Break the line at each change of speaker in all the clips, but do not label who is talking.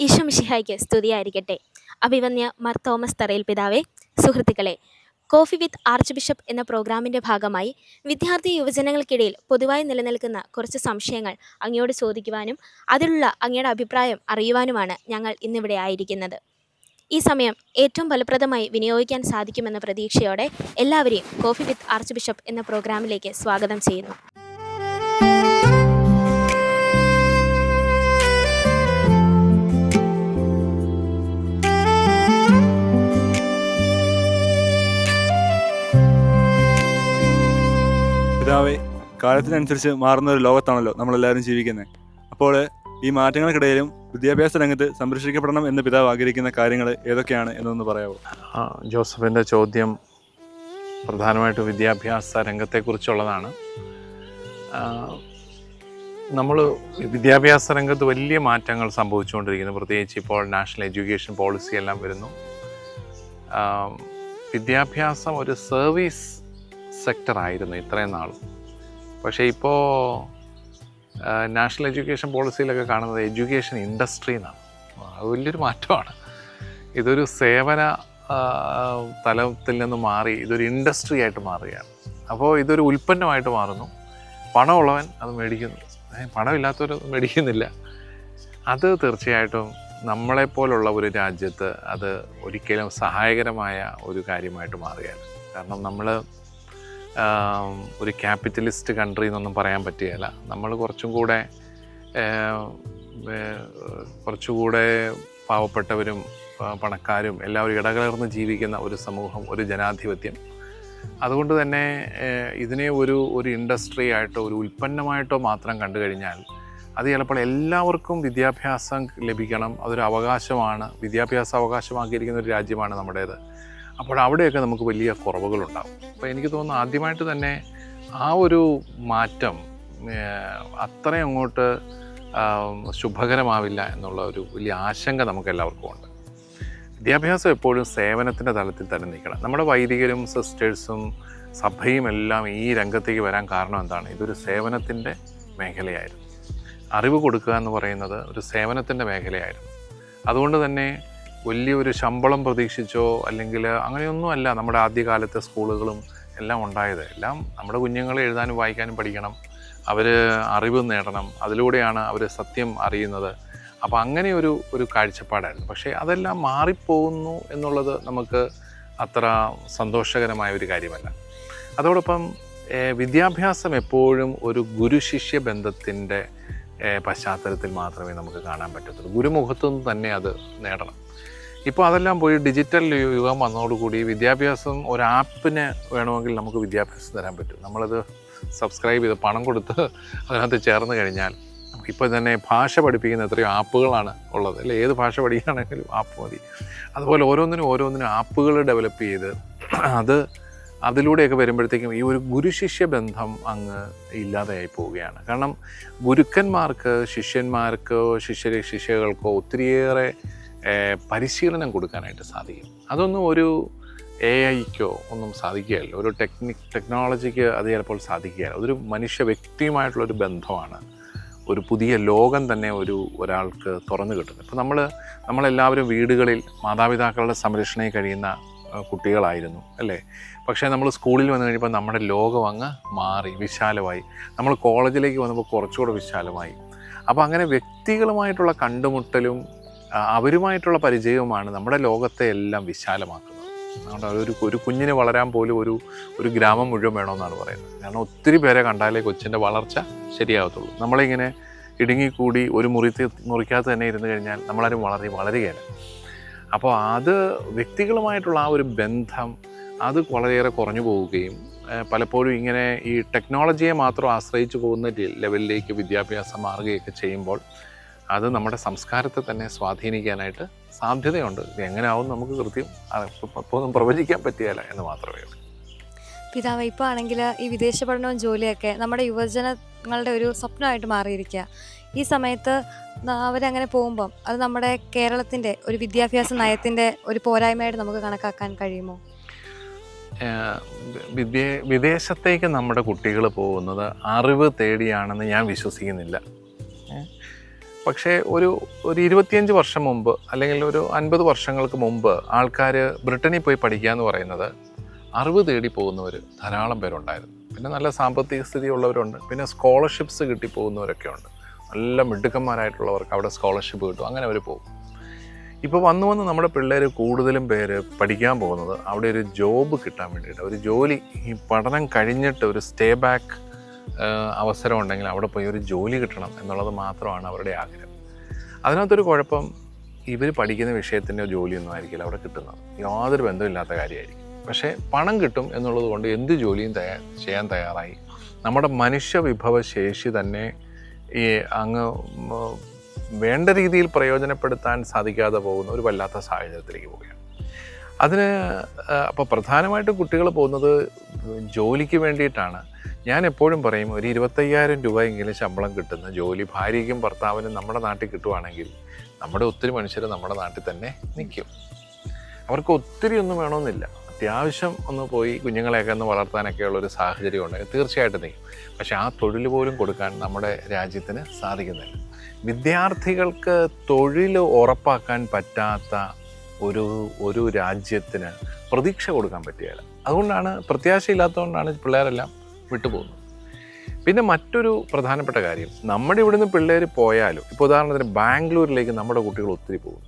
ഈശോമിശിഹായ്ക്ക് സ്തുതിയായിരിക്കട്ടെ. അഭിവന്യ മാർ തോമസ് തറയിൽ പിതാവേ സുഹൃത്തുക്കളെ കോഫി വിത്ത് ആർച്ച് ബിഷപ്പ് എന്ന പ്രോഗ്രാമിന്റെ ഭാഗമായി വിദ്യാർത്ഥി യുവജനങ്ങൾക്കിടയിൽ പൊതുവായി നിലനിൽക്കുന്ന കുറച്ച് സംശയങ്ങൾ അങ്ങയോട് ചോദിക്കുവാനും അതിലുള്ള അങ്ങയുടെ അഭിപ്രായം അറിയുവാനുമാണ് ഞങ്ങൾ ഇന്നിവിടെ ആയിരിക്കുന്നത്. ഈ സമയം ഏറ്റവും ഫലപ്രദമായി വിനിയോഗിക്കാൻ സാധിക്കുമെന്ന പ്രതീക്ഷയോടെ എല്ലാവരെയും കോഫി വിത്ത് ആർച്ച് ബിഷപ്പ് എന്ന പ്രോഗ്രാമിലേക്ക് സ്വാഗതം ചെയ്യുന്നു.
കാലത്തിനനുസരിച്ച് മാറുന്ന ഒരു ലോകത്താണല്ലോ നമ്മളെല്ലാവരും ജീവിക്കുന്നത് അപ്പോൾ ഈ മാറ്റങ്ങൾക്കിടയിലും വിദ്യാഭ്യാസ രംഗത്ത് സംരക്ഷിക്കപ്പെടണം എന്ന് പിതാവ് ആഗ്രഹിക്കുന്ന കാര്യങ്ങൾ ഏതൊക്കെയാണ് എന്നൊന്ന് പറയാമോ
ജോസഫിന്റെ ചോദ്യം പ്രധാനമായിട്ടും വിദ്യാഭ്യാസ രംഗത്തെക്കുറിച്ചുള്ളതാണ്. നമ്മൾ വിദ്യാഭ്യാസ രംഗത്ത് വലിയ മാറ്റങ്ങൾ സംഭവിച്ചുകൊണ്ടിരിക്കുന്നു. പ്രത്യേകിച്ച് ഇപ്പോൾ നാഷണൽ എഡ്യൂക്കേഷൻ പോളിസി എല്ലാം വരുന്നു. വിദ്യാഭ്യാസം ഒരു സർവീസ് സെക്ടറായിരുന്നു ഇത്രയും നാൾ പക്ഷേ ഇപ്പോൾ നാഷണൽ എഡ്യൂക്കേഷൻ പോളിസിയിലൊക്കെ കാണുന്നത് എഡ്യൂക്കേഷൻ ഇൻഡസ്ട്രി എന്നാണ്. അത് വലിയൊരു മാറ്റമാണ്. ഇതൊരു സേവന തലത്തിൽ നിന്ന് മാറി ഇതൊരു ഇൻഡസ്ട്രി ആയിട്ട് മാറുകയാണ്. അപ്പോൾ ഇതൊരു ഉൽപ്പന്നമായിട്ട് മാറുന്നു. പണമുള്ളവൻ അത് മേടിക്കുന്നു. പണമില്ലാത്തവർ മേടിക്കുന്നില്ല. അത് തീർച്ചയായിട്ടും നമ്മളെപ്പോലുള്ള ഒരു രാജ്യത്ത് അത് ഒരിക്കലും സഹായകരമായ ഒരു കാര്യമായിട്ട് മാറുകയാണ്. കാരണം നമ്മൾ ഒരു ക്യാപിറ്റലിസ്റ്റ് കൺട്രി എന്നൊന്നും പറയാൻ പറ്റുകയില്ല. നമ്മൾ കുറച്ചും കൂടെ കുറച്ചുകൂടെ പാവപ്പെട്ടവരും പണക്കാരും എല്ലാവരും ഇടകലർന്ന് ജീവിക്കുന്ന ഒരു സമൂഹം ഒരു ജനാധിപത്യം. അതുകൊണ്ട് തന്നെ ഇതിനെ ഒരു ഒരു ഇൻഡസ്ട്രി ആയിട്ടോ ഒരു ഉൽപ്പന്നമായിട്ടോ മാത്രം കണ്ടു കഴിഞ്ഞാൽ അത് ചിലപ്പോൾ എല്ലാവർക്കും വിദ്യാഭ്യാസം ലഭിക്കണം. അതൊരു അവകാശമാണ്. വിദ്യാഭ്യാസ അവകാശമാക്കിയിരിക്കുന്ന ഒരു രാജ്യമാണ് നമ്മുടേത്. അപ്പോൾ അവിടെയൊക്കെ നമുക്ക് വലിയ കുറവുകളുണ്ടാകും. അപ്പോൾ എനിക്ക് തോന്നുന്നു ആദ്യമായിട്ട് തന്നെ ആ ഒരു മാറ്റം അത്രയും അങ്ങോട്ട് ശുഭകരമാവില്ല എന്നുള്ള ഒരു വലിയ ആശങ്ക നമുക്ക് എല്ലാവർക്കും ഉണ്ട്. വിദ്യാഭ്യാസം എപ്പോഴും സേവനത്തിന്റെ തലത്തിൽ തന്നെ നിൽക്കണം. നമ്മുടെ വൈദികരും സിസ്റ്റേഴ്സും സഭയും എല്ലാം ഈ രംഗത്തേക്ക് വരാൻ കാരണം എന്താണ്? ഇതൊരു സേവനത്തിന്റെ മേഖലയായിരുന്നു. അറിവ് കൊടുക്കുക എന്ന് പറയുന്നത് ഒരു സേവനത്തിന്റെ മേഖലയായിരുന്നു. അതുകൊണ്ട് തന്നെ വലിയൊരു ശമ്പളം പ്രതീക്ഷിച്ചോ അല്ലെങ്കിൽ അങ്ങനെയൊന്നുമല്ല നമ്മുടെ ആദ്യകാലത്തെ സ്കൂളുകളും എല്ലാം ഉണ്ടായത്. എല്ലാം നമ്മുടെ കുഞ്ഞുങ്ങളെ എഴുതാനും വായിക്കാനും പഠിക്കണം. അവർ അറിവ് നേടണം. അതിലൂടെയാണ് അവർ സത്യം അറിയുന്നത്. അപ്പോൾ അങ്ങനെ ഒരു ഒരു കാഴ്ചപ്പാടായിരുന്നു. പക്ഷേ അതെല്ലാം മാറിപ്പോകുന്നു എന്നുള്ളത് നമുക്ക് അത്ര സന്തോഷകരമായ ഒരു കാര്യമല്ല. അതോടൊപ്പം വിദ്യാഭ്യാസം എപ്പോഴും ഒരു ഗുരുശിഷ്യ ബന്ധത്തിന്റെ പശ്ചാത്തലത്തിൽ മാത്രമേ നമുക്ക് കാണാൻ പറ്റത്തുള്ളൂ. ഗുരുമുഖത്തു നിന്ന് തന്നെ അത് നേടണം. ഇപ്പോൾ അതെല്ലാം പോയി ഡിജിറ്റൽ യുഗം വന്നതോടുകൂടി വിദ്യാഭ്യാസം ഒരു ആപ്പിന് വേണമെങ്കിൽ നമുക്ക് വിദ്യാഭ്യാസം തരാൻ പറ്റും. നമ്മളത് സബ്സ്ക്രൈബ് ചെയ്ത് പണം കൊടുത്ത് അതിനകത്ത് ചേർന്ന് കഴിഞ്ഞാൽ ഇപ്പോൾ തന്നെ ഭാഷ പഠിപ്പിക്കുന്ന എത്രയോ ആപ്പുകളാണ് ഉള്ളത്. അല്ലെ? ഏത് ഭാഷ പഠിക്കുകയാണെങ്കിലും ആപ്പ് മതി. അതുപോലെ ഓരോന്നിനും ഓരോന്നിനും ആപ്പുകൾ ഡെവലപ്പ് ചെയ്ത് അത് അതിലൂടെയൊക്കെ വരുമ്പോഴത്തേക്കും ഈ ഒരു ഗുരുശിഷ്യ ബന്ധം അങ്ങ് ഇല്ലാതെയായി പോവുകയാണ്. കാരണം ഗുരുക്കന്മാർക്ക് ശിഷ്യന്മാർക്കോ ശിഷ്യ ശിഷ്യകൾക്കോ ഒത്തിരിയേറെ പരിശീലനം കൊടുക്കാനായിട്ട് സാധിക്കും. അതൊന്നും ഒരു എ ഐക്കോ ഒന്നും സാധിക്കുകയല്ല. ഒരു ടെക്നിക് ടെക്നോളജിക്ക് അത് ചിലപ്പോൾ സാധിക്കുകയില്ല. അതൊരു മനുഷ്യ വ്യക്തിയുമായിട്ടുള്ളൊരു ബന്ധമാണ്. ഒരു പുതിയ ലോകം തന്നെ ഒരു ഒരാൾക്ക് തുറന്നു കിട്ടുന്നത്. ഇപ്പോൾ നമ്മൾ നമ്മളെല്ലാവരും വീടുകളിൽ മാതാപിതാക്കളുടെ സംരക്ഷണയിൽ കഴിയുന്ന കുട്ടികളായിരുന്നു അല്ലേ? പക്ഷേ നമ്മൾ സ്കൂളിൽ വന്നു കഴിഞ്ഞപ്പോൾ നമ്മുടെ ലോകം അങ്ങ് മാറി വിശാലമായി. നമ്മൾ കോളേജിലേക്ക് വന്നപ്പോൾ കുറച്ചുകൂടെ വിശാലമായി. അപ്പോൾ അങ്ങനെ വ്യക്തികളുമായിട്ടുള്ള കണ്ടുമുട്ടലും അവരുമായിട്ടുള്ള പരിചയവുമാണ് നമ്മുടെ ലോകത്തെ എല്ലാം വിശാലമാക്കുന്നത്. അതുകൊണ്ട് ഒരു ഒരു കുഞ്ഞിന് വളരാൻ പോലും ഒരു ഒരു ഗ്രാമം മുഴുവൻ വേണമെന്നാണ് പറയുന്നത്. കാരണം ഒത്തിരി പേരെ കണ്ടാലേ കൊച്ചിന്റെ വളർച്ച ശരിയാകത്തുള്ളൂ നമ്മളിങ്ങനെ ഇടുങ്ങിക്കൂടി ഒരു മുറി മുറിക്കകത്ത് തന്നെ ഇരുന്ന് കഴിഞ്ഞാൽ നമ്മളാരും വളരെ വളരുകയില്ല അപ്പോൾ അത് വ്യക്തികളുമായിട്ടുള്ള ആ ഒരു ബന്ധം അത് വളരെയേറെ കുറഞ്ഞു പോവുകയും പലപ്പോഴും ഇങ്ങനെ ഈ ടെക്നോളജിയെ മാത്രം ആശ്രയിച്ചു പോകുന്ന ലെവലിലേക്ക് വിദ്യാഭ്യാസം മാറുകയൊക്കെ ചെയ്യുമ്പോൾ അത് നമ്മുടെ സംസ്കാരത്തെ തന്നെ സ്വാധീനിക്കാനായിട്ട് സാധ്യതയുണ്ട്. ഇത് എങ്ങനെയാവും നമുക്ക് കൃത്യം ഒന്നും പ്രവചിക്കാൻ പറ്റിയല്ല എന്ന് മാത്രമേ ഉള്ളൂ.
പിതാവ് ഇപ്പോൾ ആണെങ്കിൽ ഈ വിദേശ പഠനവും ജോലിയൊക്കെ നമ്മുടെ യുവജനങ്ങളുടെ ഒരു സ്വപ്നമായിട്ട് മാറിയിരിക്കുക ഈ സമയത്ത് അവരങ്ങനെ പോകുമ്പം അത് നമ്മുടെ കേരളത്തിന്റെ ഒരു വിദ്യാഭ്യാസ നയത്തിന്റെ ഒരു പോരായ്മയായിട്ട് നമുക്ക് കണക്കാക്കാൻ കഴിയുമോ?
വിദേശത്തേക്ക് നമ്മുടെ കുട്ടികൾ പോകുന്നത് അറിവ് തേടിയാണെന്ന് ഞാൻ വിശ്വസിക്കുന്നില്ല. പക്ഷേ ഒരു ഒരു ഇരുപത്തിയഞ്ച് വർഷം മുമ്പ് അല്ലെങ്കിൽ ഒരു അൻപത് വർഷങ്ങൾക്ക് മുമ്പ് ആൾക്കാർ ബ്രിട്ടനിൽ പോയി പഠിക്കുക എന്ന് പറയുന്നത് അറിവ് തേടി പോകുന്നവർ ധാരാളം പേരുണ്ടായിരുന്നു. പിന്നെ നല്ല സാമ്പത്തിക സ്ഥിതി ഉള്ളവരുണ്ട് പിന്നെ സ്കോളർഷിപ്സ് കിട്ടിപ്പോകുന്നവരൊക്കെ ഉണ്ട്. നല്ല മിടുക്കന്മാരായിട്ടുള്ളവർക്ക് അവിടെ സ്കോളർഷിപ്പ് കിട്ടും. അങ്ങനെ അവർ പോകും. ഇപ്പോൾ വന്നു വന്ന് നമ്മുടെ പിള്ളേർ കൂടുതലും പേര് പഠിക്കാൻ പോകുന്നത് അവിടെ ഒരു ജോബ് കിട്ടാൻ വേണ്ടിയിട്ട്. ഒരു ജോലി ഈ പഠനം കഴിഞ്ഞിട്ട് ഒരു സ്റ്റേ ബാക്ക് അവസരം ഉണ്ടെങ്കിൽ അവിടെ പോയി ഒരു ജോലി കിട്ടണം എന്നുള്ളത് മാത്രമാണ് അവരുടെ ആഗ്രഹം. അതിനകത്തൊരു കുഴപ്പം ഇവർ പഠിക്കുന്ന വിഷയത്തിന്റെ ജോലിയൊന്നും ആയിരിക്കില്ല അവിടെ കിട്ടുന്നത്. യാതൊരു ബന്ധമില്ലാത്ത കാര്യമായിരിക്കും. പക്ഷേ പണം കിട്ടും എന്നുള്ളത് കൊണ്ട് എന്ത് ജോലിയും തയ്യാ ചെയ്യാൻ തയ്യാറായി. നമ്മുടെ മനുഷ്യ വിഭവശേഷി തന്നെ ഈ അങ്ങ് വേണ്ട രീതിയിൽ പ്രയോജനപ്പെടുത്താൻ സാധിക്കാതെ പോകുന്ന ഒരു വല്ലാത്ത സാഹചര്യത്തിലേക്ക് പോവുകയാണ്. അതിന് അപ്പോൾ പ്രധാനമായിട്ടും കുട്ടികൾ പോകുന്നത് ജോലിക്ക് വേണ്ടിയിട്ടാണ്. ഞാൻ എപ്പോഴും പറയും ഒരു ഇരുപത്തയ്യായിരം രൂപയെങ്കിലും ശമ്പളം കിട്ടുന്ന ജോലി ഭാര്യയ്ക്കും ഭർത്താവിനും നമ്മുടെ നാട്ടിൽ കിട്ടുവാണെങ്കിൽ നമ്മുടെ ഒത്തിരി മനുഷ്യർ നമ്മുടെ നാട്ടിൽ തന്നെ നിൽക്കും. അവർക്ക് ഒത്തിരി ഒന്നും വേണമെന്നില്ല. അത്യാവശ്യം ഒന്ന് പോയി കുഞ്ഞുങ്ങളെയൊക്കെ ഒന്ന് വളർത്താനൊക്കെ ഉള്ള ഒരു സാഹചര്യം ഉണ്ടെങ്കിൽ തീർച്ചയായിട്ടും നിൽക്കും. പക്ഷെ ആ തൊഴിൽ പോലും കൊടുക്കാൻ നമ്മുടെ രാജ്യത്തിന് സാധിക്കുന്നില്ല. വിദ്യാർത്ഥികൾക്ക് തൊഴിൽ ഉറപ്പാക്കാൻ പറ്റാത്ത ഒരു ഒരു രാജ്യത്തിന് പ്രതീക്ഷ കൊടുക്കാൻ പറ്റുകയില്ല അതുകൊണ്ടാണ് പ്രത്യാശയില്ലാത്തതുകൊണ്ടാണ് പിള്ളേരെല്ലാം വിട്ടുപോകുന്നത്. പിന്നെ മറ്റൊരു പ്രധാനപ്പെട്ട കാര്യം നമ്മുടെ ഇവിടുന്ന് പിള്ളേർ പോയാലും ഇപ്പോൾ ഉദാഹരണത്തിന് ബാംഗ്ലൂരിലേക്ക് നമ്മുടെ കുട്ടികൾ ഒത്തിരി പോകും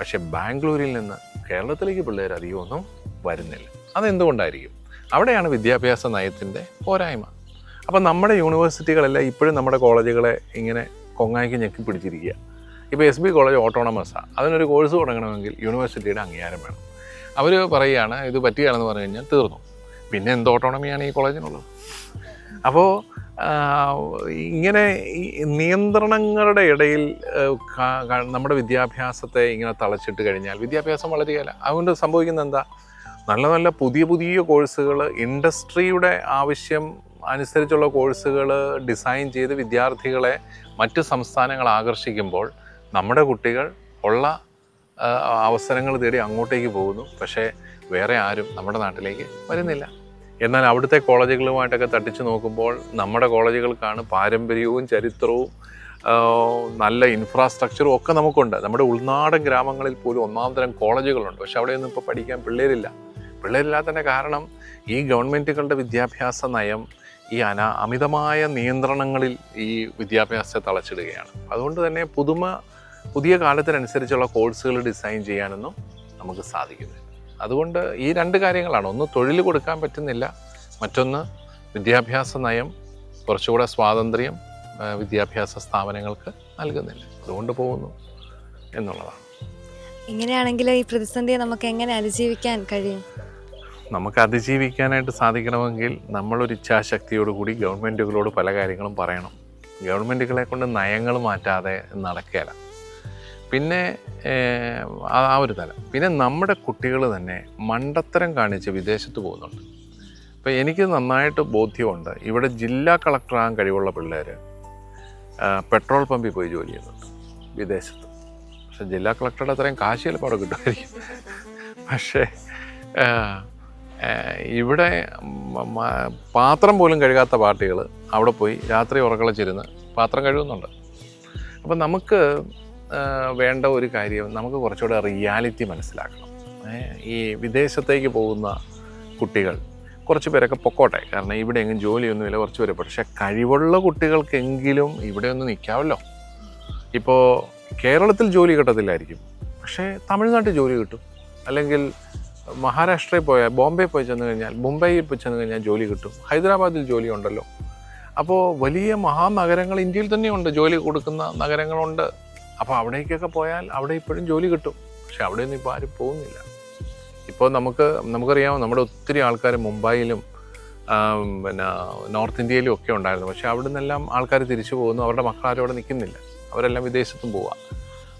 പക്ഷേ ബാംഗ്ലൂരിൽ നിന്ന് കേരളത്തിലേക്ക് പിള്ളേർ അധികമൊന്നും വരുന്നില്ല. അതെന്തുകൊണ്ടായിരിക്കും? അവിടെയാണ് വിദ്യാഭ്യാസ നയത്തിന്റെ പോരായ്മ. അപ്പം നമ്മുടെ യൂണിവേഴ്സിറ്റികളെല്ലാം ഇപ്പോഴും നമ്മുടെ കോളേജുകളെ ഇങ്ങനെ കൊങ്ങായിക്ക് ഞെക്കി പിടിച്ചിരിക്കുക. ഇപ്പോൾ എസ് ബി കോളേജ് ഓട്ടോണമസാണ് അതിനൊരു കോഴ്സ് തുടങ്ങണമെങ്കിൽ യൂണിവേഴ്സിറ്റിയുടെ അംഗീകാരം വേണം. അവർ പറയുകയാണ് ഇത് പറ്റുകയാണെന്ന് പറഞ്ഞു കഴിഞ്ഞാൽ തീർന്നു. പിന്നെ എന്ത് ഓട്ടോണമിയാണ് ഈ കോളേജിനുള്ളത്? അപ്പോൾ ഇങ്ങനെ നിയന്ത്രണങ്ങളുടെ ഇടയിൽ നമ്മുടെ വിദ്യാഭ്യാസത്തെ ഇങ്ങനെ തളച്ചിട്ട് കഴിഞ്ഞാൽ വിദ്യാഭ്യാസം വളരുകയില്ല അതുകൊണ്ട് സംഭവിക്കുന്നത് എന്താ? നല്ല നല്ല പുതിയ പുതിയ കോഴ്സുകൾ ഇൻഡസ്ട്രിയുടെ ആവശ്യം അനുസരിച്ചുള്ള കോഴ്സുകൾ ഡിസൈൻ ചെയ്ത് വിദ്യാർത്ഥികളെ മറ്റ് സംസ്ഥാനങ്ങൾ ആകർഷിക്കുമ്പോൾ നമ്മുടെ കുട്ടികൾ ഉള്ള അവസരങ്ങൾ തേടി അങ്ങോട്ടേക്ക് പോകുന്നു. പക്ഷേ വേറെ ആരും നമ്മുടെ നാട്ടിലേക്ക് വരുന്നില്ല. എന്നാൽ അവിടുത്തെ കോളേജുകളുമായിട്ടൊക്കെ തട്ടിച്ചു നോക്കുമ്പോൾ നമ്മുടെ കോളേജുകൾക്കാണ് പാരമ്പര്യവും ചരിത്രവും നല്ല ഇൻഫ്രാസ്ട്രക്ചറും ഒക്കെ നമുക്കുണ്ട്. നമ്മുടെ ഉൾനാടൻ ഗ്രാമങ്ങളിൽ പോലും ഒന്നാം തരം കോളേജുകളുണ്ട്. പക്ഷെ അവിടെയൊന്നും ഇപ്പോൾ പഠിക്കാൻ പിള്ളേരില്ല. പിള്ളേരില്ലാത്തതിന്റെ കാരണം ഈ ഗവൺമെന്റുകളുടെ വിദ്യാഭ്യാസ നയം ഈ അന അമിതമായ നിയന്ത്രണങ്ങളിൽ ഈ വിദ്യാഭ്യാസത്തെ തളച്ചിടുകയാണ്. അതുകൊണ്ട് തന്നെ പുതുമ പുതിയ കാലത്തിനനുസരിച്ചുള്ള കോഴ്സുകൾ ഡിസൈൻ ചെയ്യാനൊന്നും നമുക്ക് സാധിക്കുന്നില്ല. അതുകൊണ്ട് ഈ രണ്ട് കാര്യങ്ങളാണ്. ഒന്ന് തൊഴിൽ കൊടുക്കാൻ പറ്റുന്നില്ല. മറ്റൊന്ന് വിദ്യാഭ്യാസ നയം കുറച്ചുകൂടെ സ്വാതന്ത്ര്യം വിദ്യാഭ്യാസ സ്ഥാപനങ്ങൾക്ക് നൽകുന്നില്ല. അതുകൊണ്ട് പോകുന്നു എന്നുള്ളതാണ്.
ഇങ്ങനെയാണെങ്കിൽ ഈ പ്രതിസന്ധിയെ നമുക്ക് എങ്ങനെ അതിജീവിക്കാൻ കഴിയും?
നമുക്ക് അതിജീവിക്കാനായിട്ട് സാധിക്കണമെങ്കിൽ നമ്മളൊരു ഇച്ഛാശക്തിയോടുകൂടി ഗവൺമെന്റുകളോട് പല കാര്യങ്ങളും പറയണം. ഗവൺമെന്റുകളെ കൊണ്ട് നയങ്ങൾ മാറ്റാതെ നടക്കുകയില്ല. പിന്നെ ആ ഒരു തലം. പിന്നെ നമ്മുടെ കുട്ടികൾ തന്നെ മണ്ടത്തരം കാണിച്ച് വിദേശത്ത് പോകുന്നുണ്ട്. അപ്പോൾ എനിക്ക് നന്നായിട്ട് ബോധ്യമുണ്ട്. ഇവിടെ ജില്ലാ കളക്ടറാകാൻ കഴിവുള്ള പിള്ളേർ പെട്രോൾ പമ്പിൽ പോയി ജോലി ചെയ്യുന്നുണ്ട് വിദേശത്ത്. പക്ഷെ ജില്ലാ കളക്ടറുടെ അത്രയും കാശ് ചിലപ്പോൾ അവിടെ കിട്ടുമായിരിക്കും. പക്ഷേ ഇവിടെ പാത്രം പോലും കഴുകാത്ത പാർട്ടികൾ അവിടെ പോയി രാത്രി ഉറക്കളച്ചിരുന്ന് പാത്രം കഴുകുന്നുണ്ട്. അപ്പം നമുക്ക് വേണ്ട ഒരു കാര്യം നമുക്ക് കുറച്ചുകൂടെ റിയാലിറ്റി മനസ്സിലാക്കണം. ഈ വിദേശത്തേക്ക് പോകുന്ന കുട്ടികൾ കുറച്ച് പേരൊക്കെ പൊക്കോട്ടെ. കാരണം ഇവിടെ എങ്ങും ജോലിയൊന്നുമില്ല കുറച്ച് പേര് പക്ഷേ കഴിവുള്ള കുട്ടികൾക്കെങ്കിലും ഇവിടെ ഒന്ന് നിൽക്കാമല്ലോ. ഇപ്പോൾ കേരളത്തിൽ ജോലി കിട്ടത്തില്ലായിരിക്കും. പക്ഷേ തമിഴ്നാട്ടിൽ ജോലി കിട്ടും. അല്ലെങ്കിൽ മഹാരാഷ്ട്രയിൽ പോയാൽ ബോംബെ പോയി ചെന്ന് കഴിഞ്ഞാൽ മുംബൈയിൽ പോയി ചെന്ന് കഴിഞ്ഞാൽ ജോലി കിട്ടും. ഹൈദരാബാദിൽ ജോലി ഉണ്ടല്ലോ. അപ്പോൾ വലിയ മഹാനഗരങ്ങൾ ഇന്ത്യയിൽ തന്നെയുണ്ട്. ജോലി കൊടുക്കുന്ന നഗരങ്ങളുണ്ട്. അപ്പോൾ അവിടേക്കൊക്കെ പോയാൽ അവിടെ ഇപ്പോഴും ജോലി കിട്ടും. പക്ഷെ അവിടെയൊന്നും ഇപ്പോൾ ആരും പോകുന്നില്ല. ഇപ്പോൾ നമുക്ക് നമുക്കറിയാമോ നമ്മുടെ ഒത്തിരി ആൾക്കാർ മുംബൈയിലും പിന്നെ നോർത്ത് ഇന്ത്യയിലും ഒക്കെ ഉണ്ടായിരുന്നു. പക്ഷെ അവിടെ നിന്നെല്ലാം ആൾക്കാർ തിരിച്ചു പോകുന്നു. അവരുടെ മക്കളാരും അവിടെ നിൽക്കുന്നില്ല. അവരെല്ലാം വിദേശത്തും പോവുക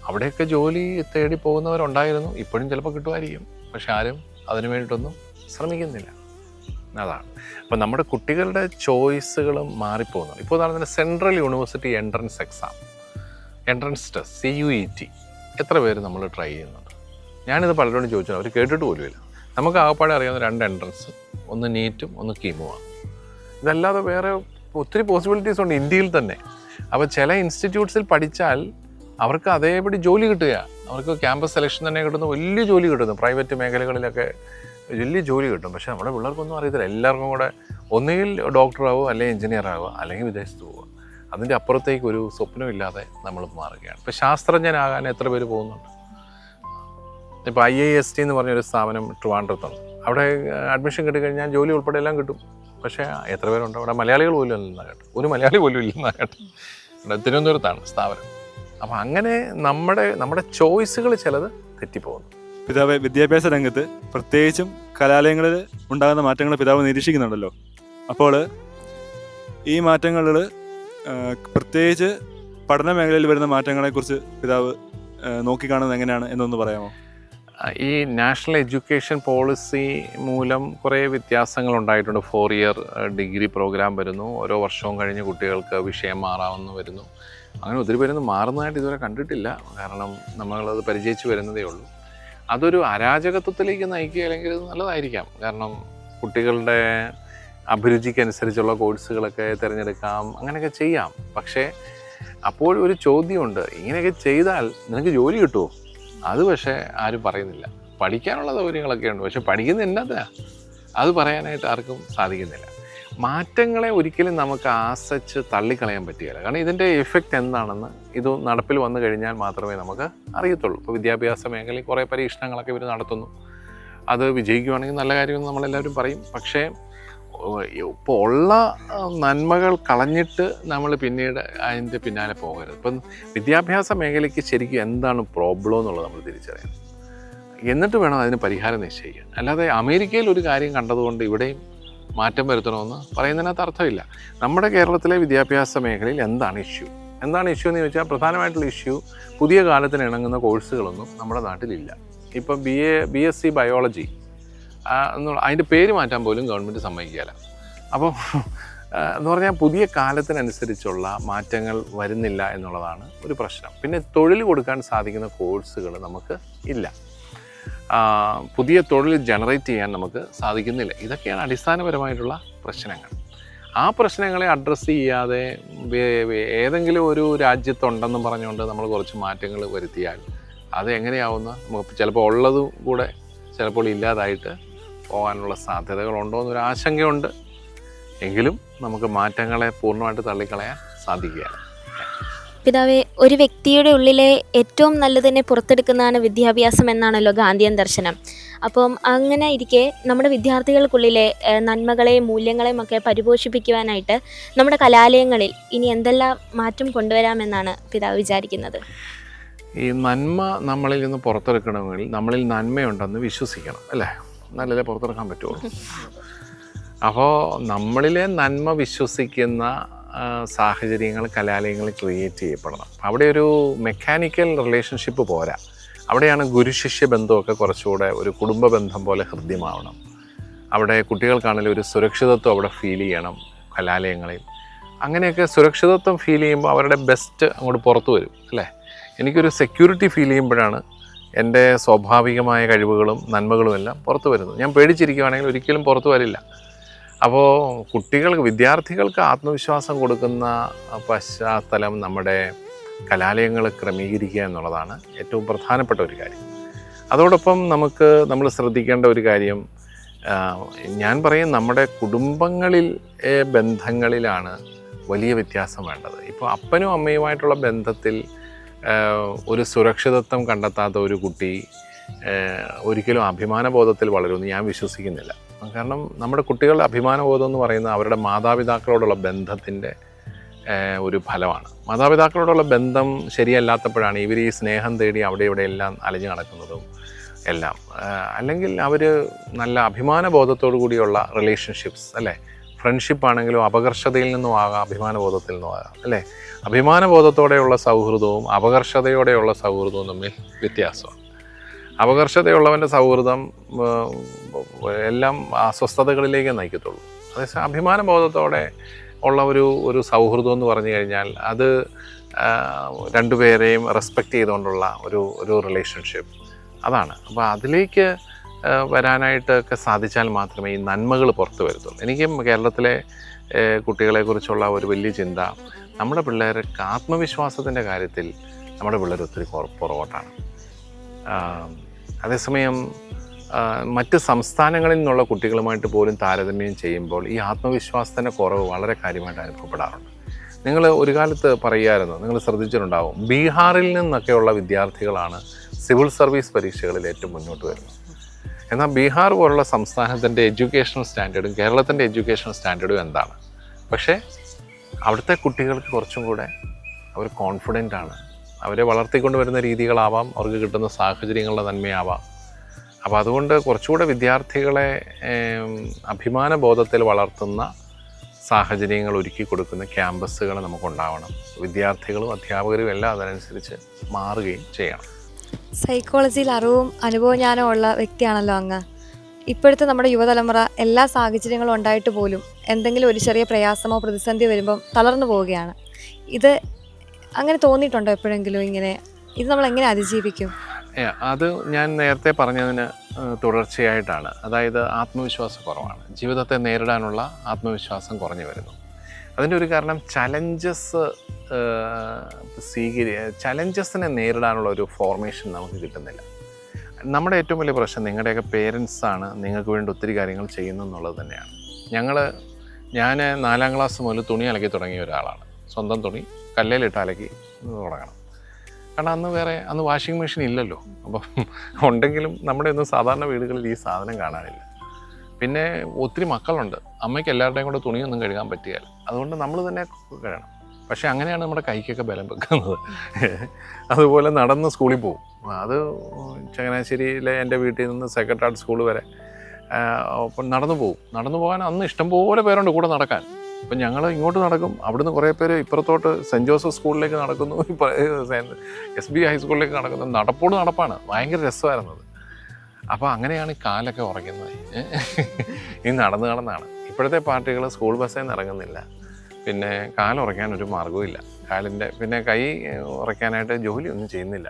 അവിടെയൊക്കെ ജോലി തേടി പോകുന്നവരുണ്ടായിരുന്നു. ഇപ്പോഴും ചിലപ്പോൾ കിട്ടുമായിരിക്കും. പക്ഷെ ആരും അതിനു വേണ്ടിയിട്ടൊന്നും ശ്രമിക്കുന്നില്ല. അതാണ്. അപ്പം നമ്മുടെ കുട്ടികളുടെ ചോയ്സുകളും മാറിപ്പോകുന്നു. ഇപ്പോൾ ഉദാഹരണത്തിന് central university entrance exam. Entrance test C U E T എത്ര പേര് നമ്മൾ ട്രൈ ചെയ്യുന്നുണ്ട്? ഞാനിത് പലരോടും ചോദിച്ചു അവർ കേട്ടിട്ട് പോലുമില്ല. നമുക്ക് ആകപ്പാടെ അറിയാവുന്ന രണ്ട് എൻട്രൻസ് ഒന്ന് നീറ്റും ഒന്ന് കീമുമാണ് ഇതല്ലാതെ വേറെ ഒത്തിരി പോസിബിലിറ്റീസ് ഉണ്ട് ഇന്ത്യയിൽ തന്നെ. അപ്പോൾ ചില ഇൻസ്റ്റിറ്റ്യൂട്ട്സിൽ പഠിച്ചാൽ അവർക്ക് അതേപടി ജോലി കിട്ടുക. അവർക്ക് ക്യാമ്പസ് സെലക്ഷൻ തന്നെ കിട്ടുന്ന വലിയ ജോലി കിട്ടുന്നു. പ്രൈവറ്റ് മേഖലകളിലൊക്കെ വലിയ ജോലി കിട്ടും. പക്ഷേ നമ്മുടെ പിള്ളേർക്കൊന്നും അറിയത്തില്ല. എല്ലാവർക്കും കൂടെ ഒന്നുകിൽ ഡോക്ടറാവുക അല്ലെങ്കിൽ എഞ്ചിനീയർ ആവുക അല്ലെങ്കിൽ വിദേശത്ത് പോവുക അതിന്റെ അപ്പുറത്തേക്ക് ഒരു സ്വപ്നമില്ലാതെ നമ്മൾ മാറുകയാണ്. ഇപ്പോൾ ശാസ്ത്രജ്ഞനാകാൻ എത്ര പേര് പോകുന്നുണ്ട്? ഇപ്പോൾ ഐ ഐ എസ് ടി എന്ന് പറഞ്ഞൊരു സ്ഥാപനം ട്രിവാൻഡ്രത്തുണ്ട് അവിടെ അഡ്മിഷൻ കിട്ടിക്കഴിഞ്ഞാൽ ജോലി ഉൾപ്പെടെ എല്ലാം കിട്ടും. പക്ഷേ എത്ര പേരുണ്ട്? അവിടെ മലയാളികൾ പോലും ഇല്ലെന്നാ കേട്ടോ ഒരു മലയാളി പോലും ഇല്ലെന്നാ കേട്ടോ തിരുവനന്തപുരത്താണ് സ്ഥാപനം. അപ്പം അങ്ങനെ നമ്മുടെ നമ്മുടെ ചോയ്സുകൾ ചിലത് തെറ്റിപ്പോകുന്നു.
പിതാവ് വിദ്യാഭ്യാസ രംഗത്ത് പ്രത്യേകിച്ചും കലാലയങ്ങളിൽ ഉണ്ടാകുന്ന മാറ്റങ്ങൾ പിതാവ് നിരീക്ഷിക്കുന്നുണ്ടല്ലോ. അപ്പോൾ ഈ മാറ്റങ്ങളിൽ പ്രത്യേകിച്ച് പഠന മേഖലയിൽ വരുന്ന മാറ്റങ്ങളെ കുറിച്ച് പിതാവ് നോക്കിക്കാണുന്നത് എങ്ങനെയാണ് എന്നൊന്ന് പറയാമോ?
ഈ നാഷണൽ എഡ്യൂക്കേഷൻ പോളിസി മൂലം കുറേ വ്യത്യാസങ്ങൾ ഉണ്ടായിട്ടുണ്ട് ഫോർ ഇയർ ഡിഗ്രി പ്രോഗ്രാം വരുന്നു. ഓരോ വർഷവും കഴിഞ്ഞ് കുട്ടികൾക്ക് വിഷയം മാറാമെന്ന് വരുന്നു. അങ്ങനെ ഒത്തിരി പേരൊന്നും മാറുന്നതായിട്ട് ഇതുവരെ കണ്ടിട്ടില്ല. കാരണം നമ്മളത് പരിചയിച്ച് വരുന്നതേ ഉള്ളൂ. അതൊരു അരാജകത്വത്തിലേക്ക് നയിക്കുക അല്ലെങ്കിൽ നല്ലതായിരിക്കാം. കാരണം കുട്ടികളുടെ അഭിരുചിക്കനുസരിച്ചുള്ള കോഴ്സുകളൊക്കെ തിരഞ്ഞെടുക്കാം അങ്ങനെയൊക്കെ ചെയ്യാം. പക്ഷേ അപ്പോൾ ഒരു ചോദ്യമുണ്ട്. ഇങ്ങനെയൊക്കെ ചെയ്താൽ നിനക്ക് ജോലി കിട്ടുമോ അത് പക്ഷേ ആരും പറയുന്നില്ല. പഠിക്കാനുള്ള സൗകര്യങ്ങളൊക്കെ ഉണ്ട്. പക്ഷെ പഠിക്കുന്ന എന്നതാ? അത് പറയാനായിട്ട് ആർക്കും സാധിക്കുന്നില്ല. മാറ്റങ്ങളെ ഒരിക്കലും നമുക്ക് ആസച്ച് തള്ളിക്കളയാൻ പറ്റുകയില്ല കാരണം ഇതിന്റെ എഫക്റ്റ് എന്താണെന്ന് ഇത് നടപ്പിൽ വന്നു കഴിഞ്ഞാൽ മാത്രമേ നമുക്ക് അറിയത്തുള്ളൂ. ഇപ്പോൾ വിദ്യാഭ്യാസ മേഖലയിൽ കുറേ പരീക്ഷണങ്ങളൊക്കെ ഇവർ നടത്തുന്നു. അത് വിജയിക്കുവാണെങ്കിൽ നല്ല കാര്യമെന്ന് നമ്മളെല്ലാവരും പറയും. പക്ഷേ ഇപ്പോൾ ഉള്ള നന്മകൾ കളഞ്ഞിട്ട് നമ്മൾ പിന്നീട് അതിന്റെ പിന്നാലെ പോകരുത്. ഇപ്പം വിദ്യാഭ്യാസ മേഖലയ്ക്ക് ശരിക്കും എന്താണ് പ്രോബ്ലം എന്നുള്ളത് നമ്മൾ തിരിച്ചറിയണം. എന്നിട്ട് വേണം അതിന് പരിഹാരം നിശ്ചയിക്കാൻ. അല്ലാതെ അമേരിക്കയിൽ ഒരു കാര്യം കണ്ടതുകൊണ്ട് ഇവിടെയും മാറ്റം വരുത്തണമെന്ന് പറയുന്നതിനകത്ത് അർത്ഥമില്ല. നമ്മുടെ കേരളത്തിലെ വിദ്യാഭ്യാസ മേഖലയിൽ എന്താണ് ഇഷ്യൂ എന്താണ് ഇഷ്യൂ എന്ന് ചോദിച്ചാൽ പ്രധാനമായിട്ടുള്ള ഇഷ്യൂ പുതിയ കാലത്തിന് ഇണങ്ങുന്ന കോഴ്സുകളൊന്നും നമ്മുടെ നാട്ടിലില്ല. ഇപ്പം B A B S C biology അതിന്റെ പേര് മാറ്റാൻ പോലും ഗവൺമെന്റ് സമ്മതിക്കുകയില്ല. അപ്പോൾ എന്ന് പറഞ്ഞാൽ പുതിയ കാലത്തിനനുസരിച്ചുള്ള മാറ്റങ്ങൾ വരുന്നില്ല എന്നുള്ളതാണ് ഒരു പ്രശ്നം. പിന്നെ തൊഴിൽ കൊടുക്കാൻ സാധിക്കുന്ന കോഴ്സുകൾ നമുക്ക് ഇല്ല. പുതിയ തൊഴിൽ ജനറേറ്റ് ചെയ്യാൻ നമുക്ക് സാധിക്കുന്നില്ല. ഇതൊക്കെയാണ് അടിസ്ഥാനപരമായിട്ടുള്ള പ്രശ്നങ്ങൾ. ആ പ്രശ്നങ്ങളെ അഡ്രസ്സ് ചെയ്യാതെ ഏതെങ്കിലും ഒരു രാജ്യത്തുണ്ടെന്ന് പറഞ്ഞുകൊണ്ട് നമ്മൾ കുറച്ച് മാറ്റങ്ങൾ വരുത്തിയാൽ അത് എങ്ങനെയാവുന്ന നമുക്ക് ചിലപ്പോൾ ഉള്ളതും കൂടെ ചിലപ്പോൾ ഇല്ലാതായിട്ട് പോകാനുള്ള സാധ്യതകളുണ്ടോ എന്നൊരു ആശങ്കയുണ്ട്. എങ്കിലും നമുക്ക് മാറ്റങ്ങളെ പൂർണമായിട്ട് തള്ളിക്കളയാൻ സാധിക്കുകയാണ്.
പിതാവെ ഒരു വ്യക്തിയുടെ ഉള്ളിലെ ഏറ്റവും നല്ലതിനെ പുറത്തെടുക്കുന്നതാണ് വിദ്യാഭ്യാസം എന്നാണല്ലോ ഗാന്ധിയൻ ദർശനം. അപ്പം അങ്ങനെ ഇരിക്കെ നമ്മുടെ വിദ്യാർത്ഥികൾക്കുള്ളിലെ നന്മകളെയും മൂല്യങ്ങളെയും ഒക്കെ പരിപോഷിപ്പിക്കുവാനായിട്ട് നമ്മുടെ കലാലയങ്ങളിൽ ഇനി എന്തെല്ലാം മാറ്റം കൊണ്ടുവരാമെന്നാണ് പിതാവ് വിചാരിക്കുന്നത്?
ഈ നന്മ നമ്മളിൽ നിന്ന് പുറത്തെടുക്കണമെങ്കിൽ നമ്മളിൽ നന്മയുണ്ടെന്ന് വിശ്വസിക്കണം അല്ലേ? നല്ലല്ലേ പുറത്തിറക്കാൻ പറ്റുള്ളൂ. അപ്പോൾ നമ്മളിലെ നന്മ വിശ്വസിക്കുന്ന സാഹചര്യങ്ങൾ കലാലയങ്ങൾ ക്രിയേറ്റ് ചെയ്യപ്പെടണം. അവിടെ ഒരു മെക്കാനിക്കൽ റിലേഷൻഷിപ്പ് പോരാ. അവിടെയാണ് ഗുരുശിഷ്യ ബന്ധമൊക്കെ കുറച്ചുകൂടെ ഒരു കുടുംബ ബന്ധം പോലെ ഹൃദ്യമാവണം. അവിടെ കുട്ടികൾക്കാണെങ്കിലും ഒരു സുരക്ഷിതത്വം അവിടെ ഫീൽ ചെയ്യണം കലാലയങ്ങളിൽ. അങ്ങനെയൊക്കെ സുരക്ഷിതത്വം ഫീൽ ചെയ്യുമ്പോൾ അവരുടെ ബെസ്റ്റ് അങ്ങോട്ട് പുറത്തു വരും അല്ലേ? എനിക്കൊരു സെക്യൂരിറ്റി ഫീൽ ചെയ്യുമ്പോഴാണ് എന്റെ സ്വാഭാവികമായ കഴിവുകളും നന്മകളും എല്ലാം പുറത്തു വരുന്നു. ഞാൻ പേടിച്ചിരിക്കുകയാണെങ്കിൽ ഒരിക്കലും പുറത്തു വരില്ല. അപ്പോൾ കുട്ടികൾക്ക് വിദ്യാർത്ഥികൾക്ക് ആത്മവിശ്വാസം കൊടുക്കുന്ന പശ്ചാത്തലം നമ്മുടെ കലാലയങ്ങൾ ക്രമീകരിക്കുക എന്നുള്ളതാണ് ഏറ്റവും പ്രധാനപ്പെട്ട ഒരു കാര്യം. അതോടൊപ്പം നമുക്ക് നമ്മൾ ശ്രദ്ധിക്കേണ്ട ഒരു കാര്യം ഞാൻ പറയും നമ്മുടെ കുടുംബങ്ങളിൽ ബന്ധങ്ങളിലാണ് വലിയ വ്യത്യാസം വേണ്ടത്. ഇപ്പോൾ അപ്പനും അമ്മയുമായിട്ടുള്ള ബന്ധത്തിൽ ഒരു സുരക്ഷിതത്വം കണ്ടെത്താത്ത ഒരു കുട്ടി ഒരിക്കലും അഭിമാനബോധത്തിൽ വളരുമെന്ന് ഞാൻ വിശ്വസിക്കുന്നില്ല. കാരണം നമ്മുടെ കുട്ടികളുടെ അഭിമാനബോധം എന്ന് പറയുന്നത് അവരുടെ മാതാപിതാക്കളോടുള്ള ബന്ധത്തിന്റെ ഒരു ഫലമാണ്. മാതാപിതാക്കളോടുള്ള ബന്ധം ശരിയല്ലാത്തപ്പോഴാണ് ഇവർ ഈ സ്നേഹം തേടി അവിടെ ഇവിടെ എല്ലാം അലഞ്ഞു നടക്കുന്നതും എല്ലാം. അല്ലെങ്കിൽ അവർ നല്ല അഭിമാനബോധത്തോടു കൂടിയുള്ള റിലേഷൻഷിപ്സ് അല്ലേ? ഫ്രണ്ട്ഷിപ്പ് ആണെങ്കിലും അപകർഷതയിൽ നിന്നും ആകാം അഭിമാനബോധത്തിൽ നിന്നും ആകാം അല്ലേ? അഭിമാനബോധത്തോടെയുള്ള സൗഹൃദവും അപകർഷതയോടെയുള്ള സൗഹൃദവും തമ്മിൽ വ്യത്യാസമാണ് അപകർഷതയുള്ളവന്റെ സൗഹൃദം എല്ലാം അസ്വസ്ഥതകളിലേക്ക് നയിക്കത്തുള്ളൂ. അതേസമയം അഭിമാനബോധത്തോടെ ഉള്ള ഒരു ഒരു സൗഹൃദം എന്ന് പറഞ്ഞു കഴിഞ്ഞാൽ അത് രണ്ടുപേരെയും റെസ്പെക്റ്റ് ചെയ്തുകൊണ്ടുള്ള ഒരു ഒരു റിലേഷൻഷിപ്പ് അതാണ്. അപ്പോൾ അതിലേക്ക് വരാനായിട്ടൊക്കെ സാധിച്ചാൽ മാത്രമേ ഈ നന്മകൾ പുറത്തു വരുത്തുള്ളൂ. എനിക്കും കേരളത്തിലെ കുട്ടികളെക്കുറിച്ചുള്ള ഒരു വലിയ ചിന്ത നമ്മുടെ പിള്ളേർക്ക് ആത്മവിശ്വാസത്തിന്റെ കാര്യത്തിൽ നമ്മുടെ പിള്ളേർ ഒത്തിരി പുറകോട്ടാണ്. അതേസമയം മറ്റ് സംസ്ഥാനങ്ങളിൽ നിന്നുള്ള കുട്ടികളുമായിട്ട് പോലും താരതമ്യം ചെയ്യുമ്പോൾ ഈ ആത്മവിശ്വാസത്തിന്റെ കുറവ് വളരെ കാര്യമായിട്ട് അനുഭവപ്പെടാറുണ്ട്. നിങ്ങൾ ഒരു കാലത്ത് പറയുമായിരുന്നു നിങ്ങൾ ശ്രദ്ധിച്ചിട്ടുണ്ടാവും ബീഹാറിൽ നിന്നൊക്കെയുള്ള വിദ്യാർത്ഥികളാണ് സിവിൽ സർവീസ് പരീക്ഷകളിൽ ഏറ്റവും മുന്നോട്ട് വരുന്നത്. എന്നാൽ ബീഹാർ പോലുള്ള സംസ്ഥാനത്തിന്റെ എഡ്യൂക്കേഷണൽ സ്റ്റാൻഡേർഡും കേരളത്തിന്റെ എഡ്യൂക്കേഷണൽ സ്റ്റാൻഡേർഡും എന്താണ്? പക്ഷേ അവിടുത്തെ കുട്ടികൾക്ക് കുറച്ചും കൂടെ അവർ കോൺഫിഡന്റ് ആണ്. അവരെ വളർത്തിക്കൊണ്ട് വരുന്ന രീതികളാവാം അവർക്ക് കിട്ടുന്ന സാഹചര്യങ്ങളുടെ നന്മയാവാം. അപ്പോൾ അതുകൊണ്ട് കുറച്ചുകൂടെ വിദ്യാർത്ഥികളെ അഭിമാന ബോധത്തിൽ വളർത്തുന്ന സാഹചര്യങ്ങൾ ഒരുക്കി കൊടുക്കുന്ന ക്യാമ്പസുകൾ നമുക്കുണ്ടാവണം. വിദ്യാർത്ഥികളും അധ്യാപകരും എല്ലാം അതനുസരിച്ച് മാറുകയും ചെയ്യണം.
സൈക്കോളജിയിൽ അറിവും അനുഭവജ്ഞാനവും ഉള്ള വ്യക്തിയാണല്ലോ അങ്ങ്. ഇപ്പോഴത്തെ നമ്മുടെ യുവതലമുറ എല്ലാ സാഹചര്യങ്ങളും ഉണ്ടായിട്ട് പോലും എന്തെങ്കിലും ഒരു ചെറിയ പ്രയാസമോ പ്രതിസന്ധിയോ വരുമ്പം തളർന്നു പോവുകയാണ്. ഇത് അങ്ങനെ തോന്നിയിട്ടുണ്ടോ എപ്പോഴെങ്കിലും ഇങ്ങനെ? ഇത് നമ്മൾ എങ്ങനെ അതിജീവിക്കും?
അത് ഞാൻ നേരത്തെ പറഞ്ഞതിന് തുടർച്ചയായിട്ടാണ്. അതായത് ആത്മവിശ്വാസ കുറവാണ്. ജീവിതത്തെ നേരിടാനുള്ള ആത്മവിശ്വാസം കുറഞ്ഞു വരുന്നു. അതിന്റെ ഒരു കാരണം ചലഞ്ചസ് സ്വീകരി ചലഞ്ചസിനെ നേരിടാനുള്ള ഒരു ഫോർമേഷൻ നമുക്ക് കിട്ടുന്നില്ല. നമ്മുടെ ഏറ്റവും വലിയ പ്രശ്നം നിങ്ങളുടെയൊക്കെ പേരൻസാണ് നിങ്ങൾക്ക് വേണ്ടി ഒത്തിരി കാര്യങ്ങൾ ചെയ്യുന്നു എന്നുള്ളത് തന്നെയാണ്. ഞങ്ങൾ ഞാൻ നാലാം ക്ലാസ് മുതൽ തുണി അലക്കി തുടങ്ങിയ ഒരാളാണ്. സ്വന്തം തുണി കല്ലേലിട്ട് അലക്കി തുടങ്ങണം. കാരണം അന്ന് വേറെ അന്ന് വാഷിംഗ് മെഷീൻ ഇല്ലല്ലോ. അപ്പം ഉണ്ടെങ്കിലും നമ്മുടെ ഒന്നും സാധാരണ വീടുകളിൽ ഈ സാധനം കാണാനില്ല. പിന്നെ ഒത്തിരി മക്കളുണ്ട്. അമ്മയ്ക്ക് എല്ലാവരുടെയും കൂടെ തുണിയൊന്നും കഴുകാൻ പറ്റിയാൽ. അതുകൊണ്ട് നമ്മൾ തന്നെ കഴുകണം. പക്ഷേ അങ്ങനെയാണ് നമ്മുടെ കൈക്കൊക്കെ ബലം വെക്കുന്നത്. അതുപോലെ നടന്ന് സ്കൂളിൽ പോകും അത് ചങ്ങനാശ്ശേരിയിലെ എന്റെ വീട്ടിൽ നിന്ന് സെക്രട്ടേറിയറ്റ് സ്കൂൾ വരെ. അപ്പം നടന്നു പോകും നടന്നു പോകാൻ അന്ന് ഇഷ്ടംപോലെ പേരുണ്ട് കൂടെ നടക്കാൻ. അപ്പം ഞങ്ങൾ ഇങ്ങോട്ട് നടക്കും. അവിടുന്ന് കുറേ പേര് ഇപ്പുറത്തോട്ട് സെന്റ് ജോസഫ് സ്കൂളിലേക്ക് നടക്കുന്നു. എസ് ബി ഹൈസ്കൂളിലേക്ക് നടക്കുന്നു. നടപ്പോട് നടപ്പാണ്. ഭയങ്കര രസമായിരുന്നത് അപ്പോൾ അങ്ങനെയാണ് ഈ കാലൊക്കെ ഉറയ്ക്കുന്നത്. ഈ നടന്ന് നടന്നാണ്. ഇപ്പോഴത്തെ പാർട്ടികൾ സ്കൂൾ ബസ്സിൽ നിന്ന് ഇറങ്ങുന്നില്ല. പിന്നെ കാലുറയ്ക്കാൻ ഒരു മാർഗവും ഇല്ല കാലിന്റെ പിന്നെ കൈ ഉറയ്ക്കാനായിട്ട് ജോലിയൊന്നും ചെയ്യുന്നില്ല.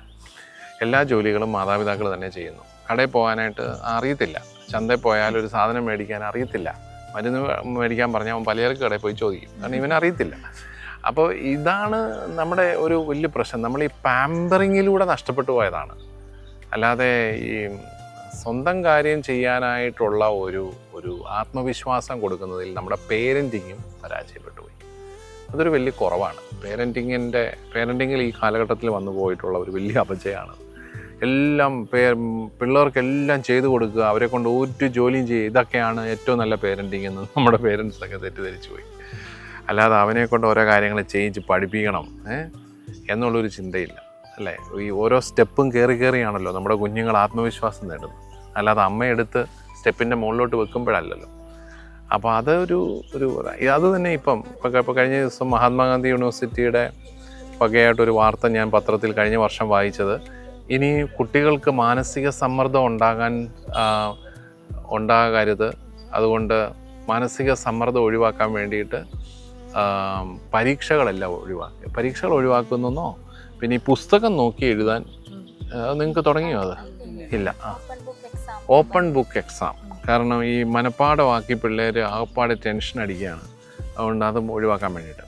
എല്ലാ ജോലികളും മാതാപിതാക്കൾ തന്നെ ചെയ്യുന്നു. കടയിൽ പോകാനായിട്ട് അറിയത്തില്ല. ചന്തയിൽ പോയാൽ ഒരു സാധനം മേടിക്കാൻ അറിയത്തില്ല. മരുന്ന് മേടിക്കാൻ പറഞ്ഞാൽ അവൻ പലചരക്ക് കടയിൽ പോയി ചോദിക്കും. കാരണം ഇവനറിയത്തില്ല അപ്പോൾ ഇതാണ് നമ്മുടെ ഒരു വലിയ പ്രശ്നം. നമ്മൾ ഈ പാമ്പറിങ്ങിലൂടെ നഷ്ടപ്പെട്ടു പോയതാണ്. അല്ലാതെ ഈ സ്വന്തം കാര്യം ചെയ്യാനായിട്ടുള്ള ഒരു ഒരു ആത്മവിശ്വാസം കൊടുക്കുന്നതിൽ നമ്മുടെ പേരന്റിങ്ങും പരാജയപ്പെട്ടു അതൊരു വലിയ കുറവാണ്. പേരന്റിങ്ങിന്റെ പേരന്റിങ്ങിൽ ഈ കാലഘട്ടത്തിൽ വന്നു പോയിട്ടുള്ള ഒരു വലിയ അപജയമാണ് എല്ലാം പേ പിള്ളേർക്കെല്ലാം ചെയ്തു കൊടുക്കുക അവരെ കൊണ്ട് ഒരു ജോലിയും ചെയ്യുക ഇതൊക്കെയാണ് ഏറ്റവും നല്ല പേരന്റിങ് എന്ന് നമ്മുടെ പേരൻസൊക്കെ തെറ്റിദ്ധരിച്ചു പോയി. അല്ലാതെ അവനെ കൊണ്ട് ഓരോ കാര്യങ്ങൾ ചെയ്യിച്ച് പഠിപ്പിക്കണം എന്നുള്ളൊരു ചിന്തയില്ല അല്ലേ? ഈ ഓരോ സ്റ്റെപ്പും കയറി കയറിയാണല്ലോ നമ്മുടെ കുഞ്ഞുങ്ങൾ ആത്മവിശ്വാസം നേടുന്നത്. അല്ലാതെ അമ്മയെടുത്ത് സ്റ്റെപ്പിന്റെ മുകളിലോട്ട് വെക്കുമ്പോഴല്ലല്ലോ. അപ്പോൾ അതൊരു ഒരു അത് തന്നെ ഇപ്പം ഇപ്പം ഇപ്പോൾ കഴിഞ്ഞ ദിവസം മഹാത്മാഗാന്ധി യൂണിവേഴ്സിറ്റിയുടെ വകയായിട്ടൊരു വാർത്ത ഞാൻ പത്രത്തിൽ കഴിഞ്ഞ വർഷം വായിച്ചത്. ഇനി കുട്ടികൾക്ക് മാനസിക സമ്മർദ്ദം ഉണ്ടാകാൻ ഉണ്ടാകരുത്. അതുകൊണ്ട് മാനസിക സമ്മർദ്ദം ഒഴിവാക്കാൻ വേണ്ടിയിട്ട് പരീക്ഷകളെല്ലാം ഒഴിവാക്കി പരീക്ഷകൾ ഒഴിവാക്കുന്നോ പിന്നെ ഈ പുസ്തകം നോക്കി എഴുതാൻ നിങ്ങൾക്ക് തുടങ്ങിയോ അത്? ഇല്ല. ആ. ഓപ്പൺ ബുക്ക് എക്സാം കാരണം ഈ മനപ്പാടമാക്കി പിള്ളേർ ആകപ്പാടെ ടെൻഷൻ അടിക്കുകയാണ്. അതുകൊണ്ട് അതും ഒഴിവാക്കാൻ വേണ്ടിയിട്ട്.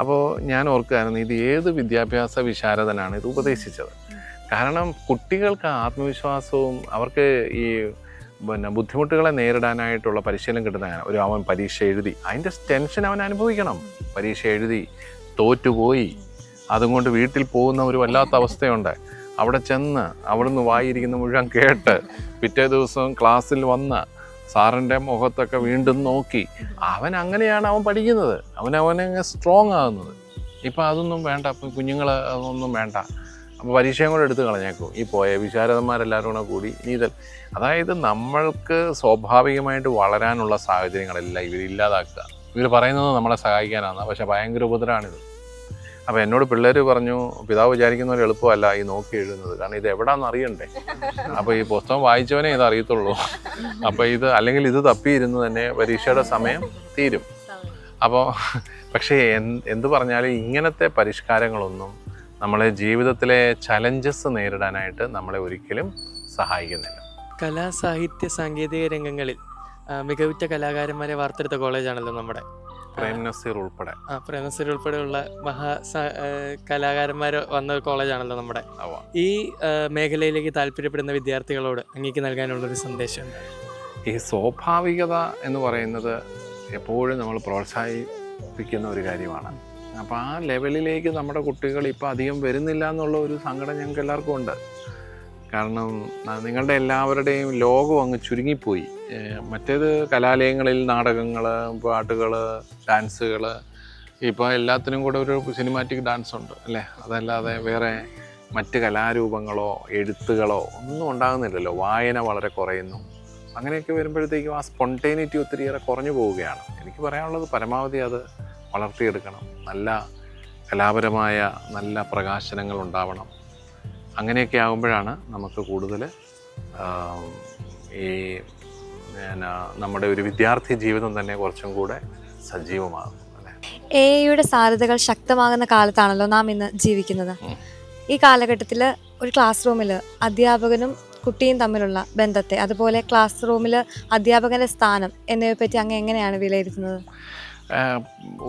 അപ്പോൾ ഞാൻ ഓർക്കുകയായിരുന്നു ഇത് ഏത് വിദ്യാഭ്യാസ വിശാരദനാണ് ഇത് ഉപദേശിച്ചത്? കാരണം കുട്ടികൾക്ക് ആത്മവിശ്വാസവും അവർക്ക് ഈ പിന്നെ ബുദ്ധിമുട്ടുകളെ നേരിടാനായിട്ടുള്ള പരിശീലനം കിട്ടുന്ന ഒരു അവൻ പരീക്ഷ എഴുതി അതിന്റെ ടെൻഷൻ അവൻ അനുഭവിക്കണം. പരീക്ഷ എഴുതി തോറ്റുപോയി. അതുകൊണ്ട് വീട്ടിൽ പോകുന്ന ഒരു വല്ലാത്ത അവസ്ഥയുണ്ട്. അവിടെ ചെന്ന് അവിടുന്ന് വായിരിക്കുന്ന മുഴുവൻ കേട്ട് പിറ്റേ ദിവസം ക്ലാസ്സിൽ വന്ന് സാറിന്റെ മുഖത്തൊക്കെ വീണ്ടും നോക്കി. അവൻ അങ്ങനെയാണ് അവൻ പഠിക്കുന്നത്. അവൻ അവനങ്ങ് സ്ട്രോങ് ആകുന്നത്. ഇപ്പം അതൊന്നും വേണ്ട. അപ്പം കുഞ്ഞുങ്ങൾ അതൊന്നും വേണ്ട. അപ്പോൾ പരീക്ഷയും കൂടെ എടുത്ത് കളഞ്ഞേക്കും. ഈ പോയ വിശാരദന്മാരെല്ലാവരും കൂടെ കൂടി ഇനി ഇതൽ അതായത് നമ്മൾക്ക് സ്വാഭാവികമായിട്ട് വളരാനുള്ള സാഹചര്യങ്ങളെല്ലാം ഇവരില്ലാതാക്കുക. ഇവർ പറയുന്നത് നമ്മളെ സഹായിക്കാനാണ്. പക്ഷേ ഭയങ്കര ഉപദ്രവമാണിത്. അപ്പോൾ എന്നോട് പിള്ളേർ പറഞ്ഞു പിതാവ് വിചാരിക്കുന്ന പോലെ എളുപ്പമല്ല ഈ നോക്കി എഴുതുന്നത്. കാരണം ഇത് എവിടാന്ന് അറിയണ്ടേ? അപ്പോൾ ഈ പുസ്തകം വായിച്ചവനെ ഇത് അറിയത്തുള്ളൂ. അപ്പോൾ ഇത് അല്ലെങ്കിൽ ഇത് തപ്പിയിരുന്ന് തന്നെ പരീക്ഷയുടെ സമയം തീരും. അപ്പോൾ പക്ഷേ എന്ത് പറഞ്ഞാലും ഇങ്ങനത്തെ പരിഷ്കാരങ്ങളൊന്നും നമ്മളെ ജീവിതത്തിലെ ചലഞ്ചസ് നേരിടാനായിട്ട് നമ്മളെ ഒരിക്കലും സഹായിക്കുന്നില്ല.
കലാ സാഹിത്യ സാങ്കേതിക രംഗങ്ങളിൽ മികവുറ്റ കലാകാരന്മാരെ വാർത്തെടുത്ത കോളേജാണല്ലോ നമ്മുടെ.
പ്രേം നസീർ ഉൾപ്പെടെ.
ആ ഉൾപ്പെടെയുള്ള മഹാ കലാകാരന്മാർ വന്ന കോളേജാണല്ലോ നമ്മുടെ. ഈ മേഖലയിലേക്ക് താല്പര്യപ്പെടുന്ന വിദ്യാർത്ഥികളോട് അങ്ങേക്ക് നൽകാനുള്ളൊരു സന്ദേശം
ഈ സ്വാഭാവികത എന്ന് പറയുന്നത് എപ്പോഴും നമ്മൾ പ്രോത്സാഹിപ്പിക്കുന്ന ഒരു കാര്യമാണ്. അപ്പോൾ ആ ലെവലിലേക്ക് നമ്മുടെ കുട്ടികൾ ഇപ്പോൾ അധികം വരുന്നില്ല എന്നുള്ള ഒരു സങ്കടം ഞങ്ങൾക്ക് എല്ലാവർക്കും ഉണ്ട്. കാരണം നിങ്ങളുടെ എല്ലാവരുടെയും ലോകം അങ്ങ് ചുരുങ്ങിപ്പോയി. മറ്റേത് കലാലയങ്ങളിൽ നാടകങ്ങൾ പാട്ടുകൾ ഡാൻസുകൾ ഇപ്പോൾ എല്ലാത്തിനും കൂടെ ഒരു സിനിമാറ്റിക് ഡാൻസ് ഉണ്ട് അല്ലേ? അതല്ലാതെ വേറെ മറ്റ് കലാരൂപങ്ങളോ എഴുത്തുകളോ ഒന്നും ഉണ്ടാകുന്നില്ലല്ലോ. വായന വളരെ കുറയുന്നു. അങ്ങനെയൊക്കെ വരുമ്പോഴത്തേക്കും ആ സ്പോണ്ടേനിറ്റി ഒത്തിരിയേറെ കുറഞ്ഞു പോവുകയാണ്. എനിക്ക് പറയാനുള്ളത് പരമാവധി അത് വളർത്തിയെടുക്കണം. നല്ല കലാപരമായ നല്ല പ്രകാശനങ്ങൾ ഉണ്ടാവണം. അങ്ങനെയൊക്കെ ആകുമ്പോഴാണ് നമുക്ക് കൂടുതൽ ഈ പിന്നെ നമ്മുടെ ഒരു വിദ്യാർത്ഥി ജീവിതം തന്നെ കുറച്ചും കൂടെ സജീവമാകും
എ ഐയുടെ സാധ്യതകൾ ശക്തമാകുന്ന കാലത്താണല്ലോ നാം ഇന്ന് ജീവിക്കുന്നത്. ഈ കാലഘട്ടത്തിൽ ഒരു ക്ലാസ് റൂമിൽ അധ്യാപകനും കുട്ടിയും തമ്മിലുള്ള ബന്ധത്തെ അതുപോലെ ക്ലാസ് റൂമിൽ അധ്യാപകന്റെ സ്ഥാനം എന്നിവയെ പറ്റി അങ്ങ് എങ്ങനെയാണ് വിലയിരുത്തുന്നത്?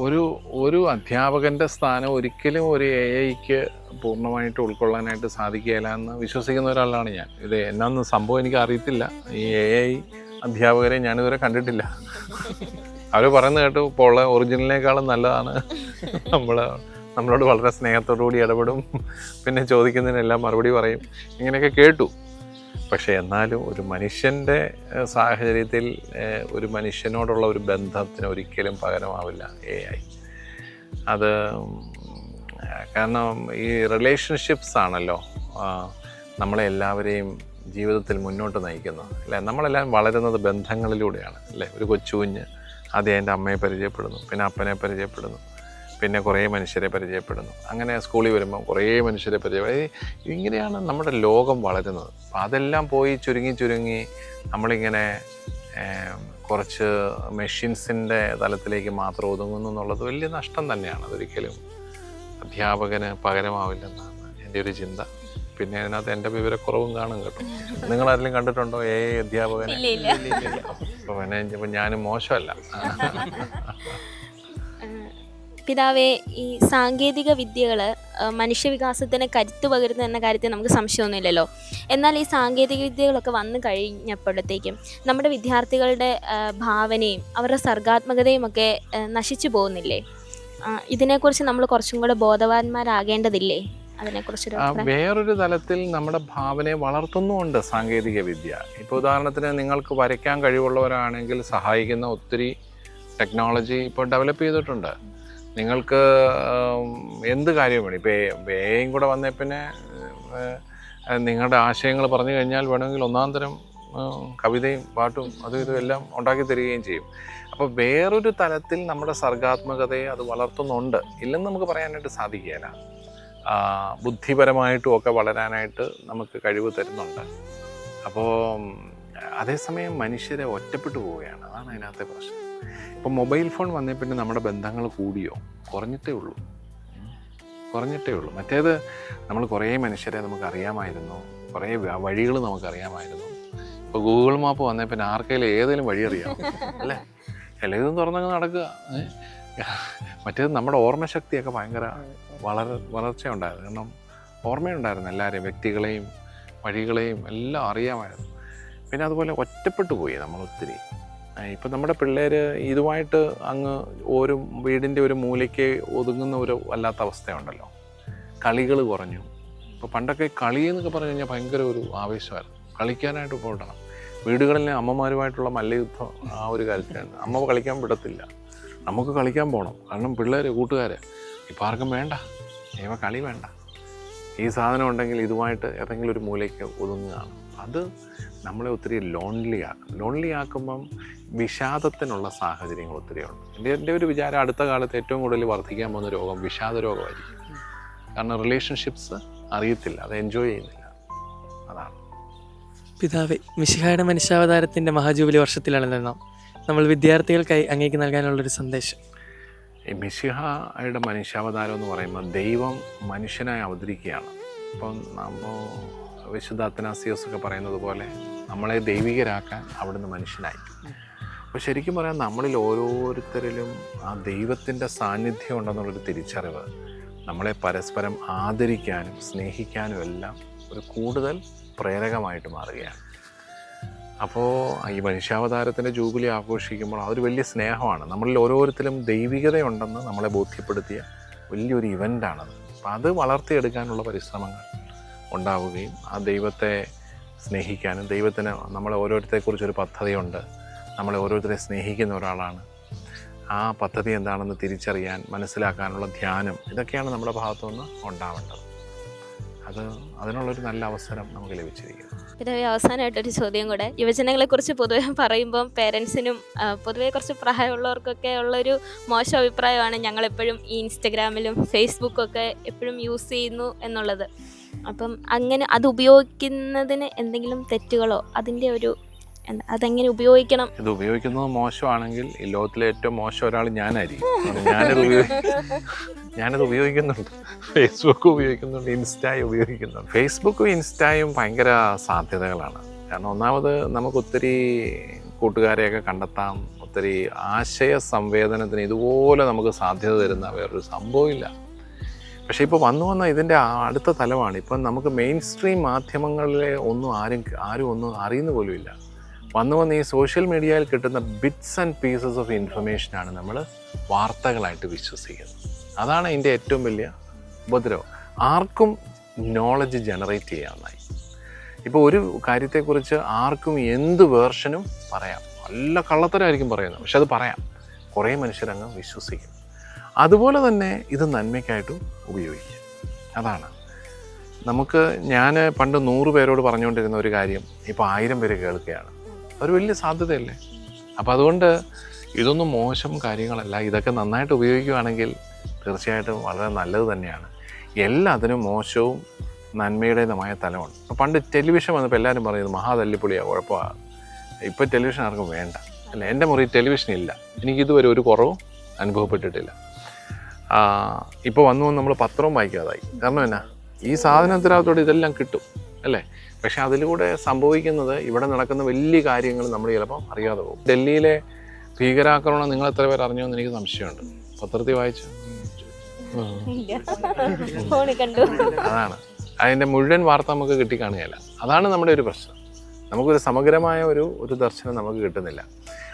ഒരു ഒരു അധ്യാപകന്റെ സ്ഥാനം ഒരിക്കലും ഒരു എ ഐക്ക് പൂർണമായിട്ട് ഉൾക്കൊള്ളാനായിട്ട് സാധിക്കുകയില്ല എന്ന് വിശ്വസിക്കുന്ന ഒരാളാണ് ഞാൻ. ഇത് എന്നാന്ന് സംഭവം എനിക്ക് അറിയത്തില്ല ഈ എ ഐ അധ്യാപകരെ ഞാനിതുവരെ കണ്ടിട്ടില്ല. അവർ പറയുന്നത് കേട്ടു ഇപ്പോൾ ഉള്ള ഒറിജിനലിനേക്കാളും നല്ലതാണ്. നമ്മൾ നമ്മളോട് വളരെ സ്നേഹത്തോടു കൂടി ഇടപെടും. പിന്നെ ചോദിക്കുന്നതിനെല്ലാം മറുപടി പറയും. ഇങ്ങനെയൊക്കെ കേട്ടു. പക്ഷേ എന്നാലും ഒരു മനുഷ്യന്റെ സാഹചര്യത്തിൽ ഒരു മനുഷ്യനോടുള്ള ഒരു ബന്ധത്തിന് ഒരിക്കലും പകരമാവില്ല എ ഐ അത് കാരണം ഈ റിലേഷൻഷിപ്സ് ആണല്ലോ നമ്മളെല്ലാവരെയും ജീവിതത്തിൽ മുന്നോട്ട് നയിക്കുന്നത് അല്ലേ? നമ്മളെല്ലാം വളരുന്നത് ബന്ധങ്ങളിലൂടെയാണ്. അല്ലേ? ഒരു കൊച്ചുകുഞ്ഞ് ആദ്യം എന്റെ അമ്മയെ പരിചയപ്പെടുന്നു പിന്നെ അപ്പനെ പരിചയപ്പെടുന്നു പിന്നെ കുറേ മനുഷ്യരെ പരിചയപ്പെടുന്നു. അങ്ങനെ സ്കൂളിൽ വരുമ്പോൾ കുറേ മനുഷ്യരെ പരിചയപ്പെടും ഇങ്ങനെയാണ് നമ്മുടെ ലോകം വളരുന്നത്. അപ്പം അതെല്ലാം പോയി ചുരുങ്ങി ചുരുങ്ങി നമ്മളിങ്ങനെ കുറച്ച് മെഷീൻസിന്റെ തലത്തിലേക്ക് മാത്രം ഒതുങ്ങുന്നു എന്നുള്ളത് വലിയ നഷ്ടം തന്നെയാണ്. അതൊരിക്കലും അധ്യാപകന് പകരമാവില്ലെന്നാണ് എന്റെ ഒരു ചിന്ത. പിന്നെ അതിനകത്ത് എന്റെ വിവരക്കുറവും കാണും കേട്ടോ. നിങ്ങൾ ആരെങ്കിലും കണ്ടിട്ടുണ്ടോ ഏ അധ്യാപകൻ
ഇല്ല, ഇല്ല.
അപ്പോൾ പിന്നെ ഇപ്പം ഞാനും മോശമല്ല.
പിതാവേ ഈ സാങ്കേതിക വിദ്യകൾ മനുഷ്യവികാസത്തിന് കരുത്ത് പകരുന്നു എന്ന കാര്യത്തിൽ നമുക്ക് സംശയമൊന്നുമില്ലല്ലോ. എന്നാൽ ഈ സാങ്കേതിക വിദ്യകളൊക്കെ വന്നു കഴിഞ്ഞപ്പോഴത്തേക്കും നമ്മുടെ വിദ്യാർത്ഥികളുടെ ഭാവനയും അവരുടെ സർഗാത്മകതയും ഒക്കെ നശിച്ചു പോകുന്നില്ലേ? ഇതിനെക്കുറിച്ച് നമ്മൾ കുറച്ചും കൂടെ ബോധവാന്മാരാകേണ്ടതില്ലേ? അതിനെക്കുറിച്ചൊരു
ആ, വേറൊരു തലത്തിൽ നമ്മുടെ ഭാവനയെ വളർത്തുന്നുമുണ്ട് സാങ്കേതിക വിദ്യ. ഇപ്പോൾ ഉദാഹരണത്തിന് നിങ്ങൾക്ക് വരയ്ക്കാൻ കഴിവുള്ളവരാണെങ്കിൽ സഹായിക്കുന്ന ഒത്തിരി ടെക്നോളജി ഇപ്പോൾ ഡെവലപ്പ് ചെയ്തിട്ടുണ്ട്. നിങ്ങൾക്ക് എന്ത് കാര്യം വേണം ഇപ്പോൾ എയും കൂടെ വന്നേ പിന്നെ നിങ്ങളുടെ ആശയങ്ങൾ പറഞ്ഞു കഴിഞ്ഞാൽ വേണമെങ്കിൽ ഒന്നാം തരം കവിതയും പാട്ടും അതും ഇതും എല്ലാം ഉണ്ടാക്കി തരികയും ചെയ്യും. അപ്പോൾ വേറൊരു തലത്തിൽ നമ്മുടെ സർഗാത്മകതയെ അത് വളർത്തുന്നുണ്ട്. ഇല്ലെന്ന് നമുക്ക് പറയാനായിട്ട് സാധിക്കുകയില്ല. ബുദ്ധിപരമായിട്ടും ഒക്കെ വളരാനായിട്ട് നമുക്ക് കഴിവ് തരുന്നുണ്ട്. അപ്പോൾ അതേസമയം മനുഷ്യരെ ഒറ്റപ്പെട്ടു പോവുകയാണ്. അതാണ് അതിനകത്തെ പ്രശ്നം. ഇപ്പം മൊബൈൽ ഫോൺ വന്നേ പിന്നെ നമ്മുടെ ബന്ധങ്ങൾ കൂടിയോ? കുറഞ്ഞിട്ടേ ഉള്ളൂ. കുറഞ്ഞിട്ടേ ഉള്ളൂ. മറ്റേത് നമ്മൾ കുറേ മനുഷ്യരെ നമുക്ക് അറിയാമായിരുന്നു കുറേ വഴികൾ നമുക്കറിയാമായിരുന്നു. ഇപ്പോൾ ഗൂഗിൾ മാപ്പ് വന്നേ പിന്നെ ആർക്കെങ്കിലും ഏതെങ്കിലും വഴി അറിയാം. അല്ലേ? എല്ലാം തുറന്നങ്ങ് നടക്കുക. മറ്റേത് നമ്മുടെ ഓർമ്മശക്തിയൊക്കെ ഭയങ്കര വളർ വളർച്ച ഉണ്ടായിരുന്നു കാരണം ഓർമ്മയുണ്ടായിരുന്നു എല്ലാവരെയും വ്യക്തികളെയും വഴികളെയും എല്ലാം അറിയാമായിരുന്നു. പിന്നെ അതുപോലെ ഒറ്റപ്പെട്ടു പോയി നമ്മൾ ഒത്തിരി. ഇപ്പം നമ്മുടെ പിള്ളേർ ഇതുമായിട്ട് അങ്ങ് ഒരു വീടിന്റെ ഒരു മൂലയ്ക്ക് ഒതുങ്ങുന്ന ഒരു വല്ലാത്ത അവസ്ഥയുണ്ടല്ലോ. കളികൾ കുറഞ്ഞു. ഇപ്പോൾ പണ്ടൊക്കെ കളി എന്നൊക്കെ പറഞ്ഞു കഴിഞ്ഞാൽ ഭയങ്കര ഒരു ആവേശമായിരുന്നു. കളിക്കാനായിട്ട് പോകണം. വീടുകളിലെ അമ്മമാരുമായിട്ടുള്ള മല്ലയുദ്ധം ആ ഒരു കാര്യത്തിലാണ് അമ്മ കളിക്കാൻ വിടത്തില്ല. നമുക്ക് കളിക്കാൻ പോകണം. കാരണം പിള്ളേർ കൂട്ടുകാർ ഇപ്പം ആർക്കും വേണ്ട ഇവ കളി വേണ്ട. ഈ സാധനം ഉണ്ടെങ്കിൽ ഇതുമായിട്ട് ഏതെങ്കിലും ഒരു മൂലയ്ക്ക് ഒതുങ്ങുകയാണ്. അത് നമ്മളെ ഒത്തിരി ലോൺലി ആക്കും. ലോൺലി ആക്കുമ്പം വിഷാദത്തിനുള്ള സാഹചര്യങ്ങൾ ഒത്തിരി ഉണ്ട്. എന്റെ എന്റെ ഒരു വിചാരം അടുത്ത കാലത്ത് ഏറ്റവും കൂടുതൽ വർദ്ധിക്കാൻ പോകുന്ന രോഗം വിഷാദ രോഗമായിരിക്കും കാരണം റിലേഷൻഷിപ്സ് അറിയത്തില്ല അത് എൻജോയ് ചെയ്യുന്നില്ല. അതാണ്.
പിതാവേ മിശിഹായുടെ മനുഷ്യാവതാരത്തിന്റെ മഹാജൂബിലി വർഷത്തിലാണ് നാം നമ്മൾ വിദ്യാർത്ഥികൾക്കായി അങ്ങേക്ക് നൽകാനുള്ളൊരു സന്ദേശം.
മിശിഹായുടെ മനുഷ്യാവതാരം എന്ന് പറയുമ്പോൾ ദൈവം മനുഷ്യനായി അവതരിക്കുകയാണ്. അപ്പം നമ്മൾ വിശുദ്ധ അത്തനാസിയോസ് ഒക്കെ പറയുന്നത് പോലെ നമ്മളെ ദൈവികരാക്കാൻ അവിടുന്ന് മനുഷ്യനായി. അപ്പോൾ ശരിക്കും പറയാൻ നമ്മളിൽ ഓരോരുത്തരിലും ആ ദൈവത്തിന്റെ സാന്നിധ്യം ഉണ്ടെന്നുള്ളൊരു തിരിച്ചറിവ് നമ്മളെ പരസ്പരം ആദരിക്കാനും സ്നേഹിക്കാനും എല്ലാം ഒരു കൂടുതൽ പ്രേരകമായിട്ട് മാറുകയാണ്. അപ്പോൾ ഈ മനുഷ്യാവതാരത്തിന്റെ ജൂബിലി ആഘോഷിക്കുമ്പോൾ അതൊരു വലിയ സ്നേഹമാണ്. നമ്മളിൽ ഓരോരുത്തരും ദൈവികതയുണ്ടെന്ന് നമ്മളെ ബോധ്യപ്പെടുത്തിയ വലിയൊരു ഇവന്റാണത് അപ്പം അത് വളർത്തിയെടുക്കാനുള്ള പരിശ്രമങ്ങൾ ഉണ്ടാവുകയും ആ ദൈവത്തെ സ്നേഹിക്കാനും ദൈവത്തിന് നമ്മളെ ഓരോരുത്തരെക്കുറിച്ചൊരു പദ്ധതിയുണ്ട് നമ്മളെ ഓരോരുത്തരെ സ്നേഹിക്കുന്ന ഒരാളാണ്. ആ പദ്ധതി എന്താണെന്ന് തിരിച്ചറിയാൻ മനസ്സിലാക്കാനുള്ള ധ്യാനം ഇതൊക്കെയാണ് നമ്മുടെ ഭാഗത്തുനിന്ന് ഉണ്ടാവേണ്ടത്. അത് അതിനുള്ളൊരു നല്ല അവസരം നമുക്ക് ലഭിച്ചിരിക്കുന്നു.
പിതാവെ അവസാനമായിട്ടൊരു ചോദ്യം കൂടെ. യുവജനങ്ങളെക്കുറിച്ച് പൊതുവെ പറയുമ്പം പേരൻസിനും പൊതുവെ കുറച്ച് പ്രായമുള്ളവർക്കൊക്കെ ഉള്ളൊരു മോശം അഭിപ്രായമാണ് ഞങ്ങൾ എപ്പോഴും ഈ ഇൻസ്റ്റഗ്രാമിലും ഫേസ്ബുക്കും ഒക്കെ എപ്പോഴും യൂസ് ചെയ്യുന്നു എന്നുള്ളത്. അപ്പം അങ്ങനെ അത് ഉപയോഗിക്കുന്നതിന് എന്തെങ്കിലും തെറ്റുകളോ? അതിന്റെ ഒരു അതെങ്ങനെ ഉപയോഗിക്കണം?
ഇത് ഉപയോഗിക്കുന്നത് മോശമാണെങ്കിൽ ഈ ലോകത്തിലെ ഏറ്റവും മോശം ഒരാൾ ഞാനായിരിക്കും. ഞാനത് ഞാനത് ഉപയോഗിക്കുന്നുണ്ട്. ഫേസ്ബുക്ക് ഉപയോഗിക്കുന്നുണ്ട് ഇൻസ്റ്റായും ഉപയോഗിക്കുന്നുണ്ട്. ഫേസ്ബുക്കും ഇൻസ്റ്റായും ഭയങ്കര സാധ്യതകളാണ്. കാരണം ഒന്നാമത് നമുക്ക് ഒത്തിരി കൂട്ടുകാരെയൊക്കെ കണ്ടെത്താം ഒത്തിരി ആശയ സംവേദനത്തിന് ഇതുപോലെ നമുക്ക് സാധ്യത തരുന്ന വേറൊരു സംഭവമില്ല പക്ഷേ ഇപ്പോൾ വന്നു വന്ന ഇതിന്റെ അടുത്ത തലമാണ്. ഇപ്പം നമുക്ക് മെയിൻ സ്ട്രീം മാധ്യമങ്ങളിലെ ഒന്നും ആരും ആരും ഒന്നും അറിയുന്ന പോലുമില്ല വന്നു വന്ന് ഈ സോഷ്യൽ മീഡിയയിൽ കിട്ടുന്ന ബിറ്റ്സ് ആൻഡ് പീസസ് ഓഫ് ഇൻഫർമേഷനാണ് നമ്മൾ വാർത്തകളായിട്ട് വിശ്വസിക്കുന്നത്. അതാണ് അതിന്റെ ഏറ്റവും വലിയ ഉപദ്രവം. ആർക്കും നോളജ് ജനറേറ്റ് ചെയ്യാവുന്നതായി ഇപ്പോൾ ഒരു കാര്യത്തെക്കുറിച്ച് ആർക്കും എന്ത് വേർഷനും പറയാം. നല്ല കള്ളത്തരമായിരിക്കും പറയുന്നത് പക്ഷെ അത് പറയാം. കുറേ മനുഷ്യരങ്ങ് വിശ്വസിക്കും. അതുപോലെ തന്നെ ഇത് നന്മയ്ക്കായിട്ടും ഉപയോഗിക്കുക അതാണ്. നമുക്ക് ഞാൻ പണ്ട് നൂറ് പേരോട് പറഞ്ഞുകൊണ്ടിരുന്ന ഒരു കാര്യം ഇപ്പോൾ ആയിരം പേര് കേൾക്കുകയാണ്. ഒരു വലിയ സാധ്യതയല്ലേ? അപ്പം അതുകൊണ്ട് ഇതൊന്നും മോശം കാര്യങ്ങളല്ല. ഇതൊക്കെ നന്നായിട്ട് ഉപയോഗിക്കുകയാണെങ്കിൽ തീർച്ചയായിട്ടും വളരെ നല്ലത് തന്നെയാണ്. എല്ലാത്തിനും മോശവും നന്മയുടേതുമായ തലമുണ്ട്. അപ്പോൾ പണ്ട് ടെലിവിഷൻ വന്നപ്പോൾ എല്ലാവരും പറയുന്നത് മഹാതല്ലിപ്പൊളിയാണ് കുഴപ്പമാണ് ഇപ്പോൾ ടെലിവിഷൻ ആർക്കും വേണ്ട. അല്ല എന്റെ മുറി ടെലിവിഷൻ ഇല്ല. എനിക്കിതുവരെ ഒരു കുറവും അനുഭവപ്പെട്ടിട്ടില്ല. ഇപ്പോൾ വന്നു നമ്മൾ പത്രവും വായിക്കാതായി. കാരണം എന്നാ? ഈ സാധനത്തിനകത്തോടെ ഇതെല്ലാം കിട്ടും. അല്ലേ? പക്ഷെ അതിലൂടെ സംഭവിക്കുന്നത് ഇവിടെ നടക്കുന്ന വലിയ കാര്യങ്ങൾ നമ്മൾ ചിലപ്പം അറിയാതെ പോകും. ഡൽഹിയിലെ ഭീകരാക്രമണം നിങ്ങൾ എത്ര പേർ അറിഞ്ഞോ എന്ന് എനിക്ക് സംശയമുണ്ട്. പത്രത്തിൽ വായിച്ചു? അതാണ്. അതിന്റെ മുഴുവൻ വാർത്ത നമുക്ക് കിട്ടിക്കാണുകയില്ല. അതാണ് നമ്മുടെ ഒരു പ്രശ്നം. നമുക്കൊരു സമഗ്രമായ ഒരു ഒരു ദർശനം നമുക്ക് കിട്ടുന്നില്ല.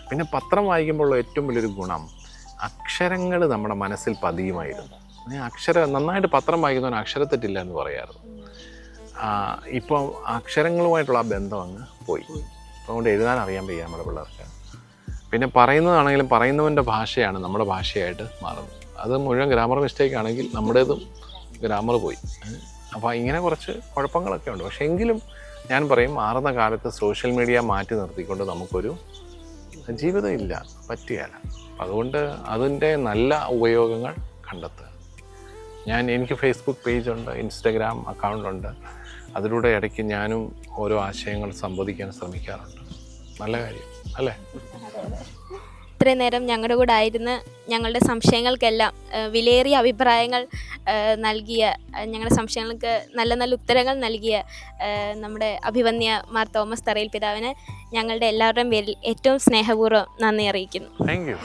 പിന്നെ പത്രം വായിക്കുമ്പോഴുള്ള ഏറ്റവും വലിയൊരു ഗുണം അക്ഷരങ്ങൾ നമ്മുടെ മനസ്സിൽ പതിയുമായിരുന്നു. അക്ഷരം നന്നായിട്ട് പത്രം വായിക്കുന്നവന് അക്ഷരത്തെറ്റില്ല എന്ന് പറയാറുണ്ട്. ആ, ഇപ്പം അക്ഷരങ്ങളുമായിട്ടുള്ള ആ ബന്ധം അങ്ങ് പോയി. അതുകൊണ്ട് എഴുതാൻ അറിയാൻ വയ്യ നമ്മുടെ പിള്ളേർക്ക്. പിന്നെ പറയുന്നതാണെങ്കിലും പറയുന്നവന്റെ ഭാഷയാണ് നമ്മുടെ ഭാഷയായിട്ട് മാറുന്നത്. അത് മുഴുവൻ ഗ്രാമർ മിസ്റ്റേക്ക് ആണെങ്കിൽ നമ്മുടേതും ഗ്രാമർ പോയി. അപ്പോൾ ഇങ്ങനെ കുറച്ച് കുഴപ്പങ്ങളൊക്കെ ഉണ്ട്. പക്ഷേ എങ്കിലും ഞാൻ പറയും മാറുന്ന കാലത്ത് സോഷ്യൽ മീഡിയ മാറ്റി നിർത്തിക്കൊണ്ട് നമുക്കൊരു ജീവിതം ഇല്ല പറ്റുകയില്ല അതുകൊണ്ട് അതിന്റെ നല്ല ഉപയോഗങ്ങൾ കണ്ടെത്തുക. ഞാൻ എനിക്ക് ഫേസ്ബുക്ക് പേജുണ്ട് ഇൻസ്റ്റഗ്രാം അക്കൗണ്ടുണ്ട് അതിലൂടെ ഇടയ്ക്ക് ഞാനും ഓരോ ആശയങ്ങൾ സംവദിക്കാൻ ശ്രമിക്കാറുണ്ട്. നല്ല കാര്യം അല്ലേ?
ഇത്രയും നേരം ഞങ്ങളുടെ കൂടെ ആയിരുന്ന് ഞങ്ങളുടെ സംശയങ്ങൾക്കെല്ലാം വിലയേറിയ അഭിപ്രായങ്ങൾ നൽകിയ ഞങ്ങളുടെ സംശയങ്ങൾക്ക് നല്ല നല്ല ഉത്തരങ്ങൾ നൽകിയ നമ്മുടെ അഭിവന്യ മാർ തോമസ് തറയിൽ പിതാവിന് ഞങ്ങളുടെ എല്ലാവരുടെയും പേരിൽ ഏറ്റവും സ്നേഹപൂർവം നന്ദി അറിയിക്കുന്നു.
Thank you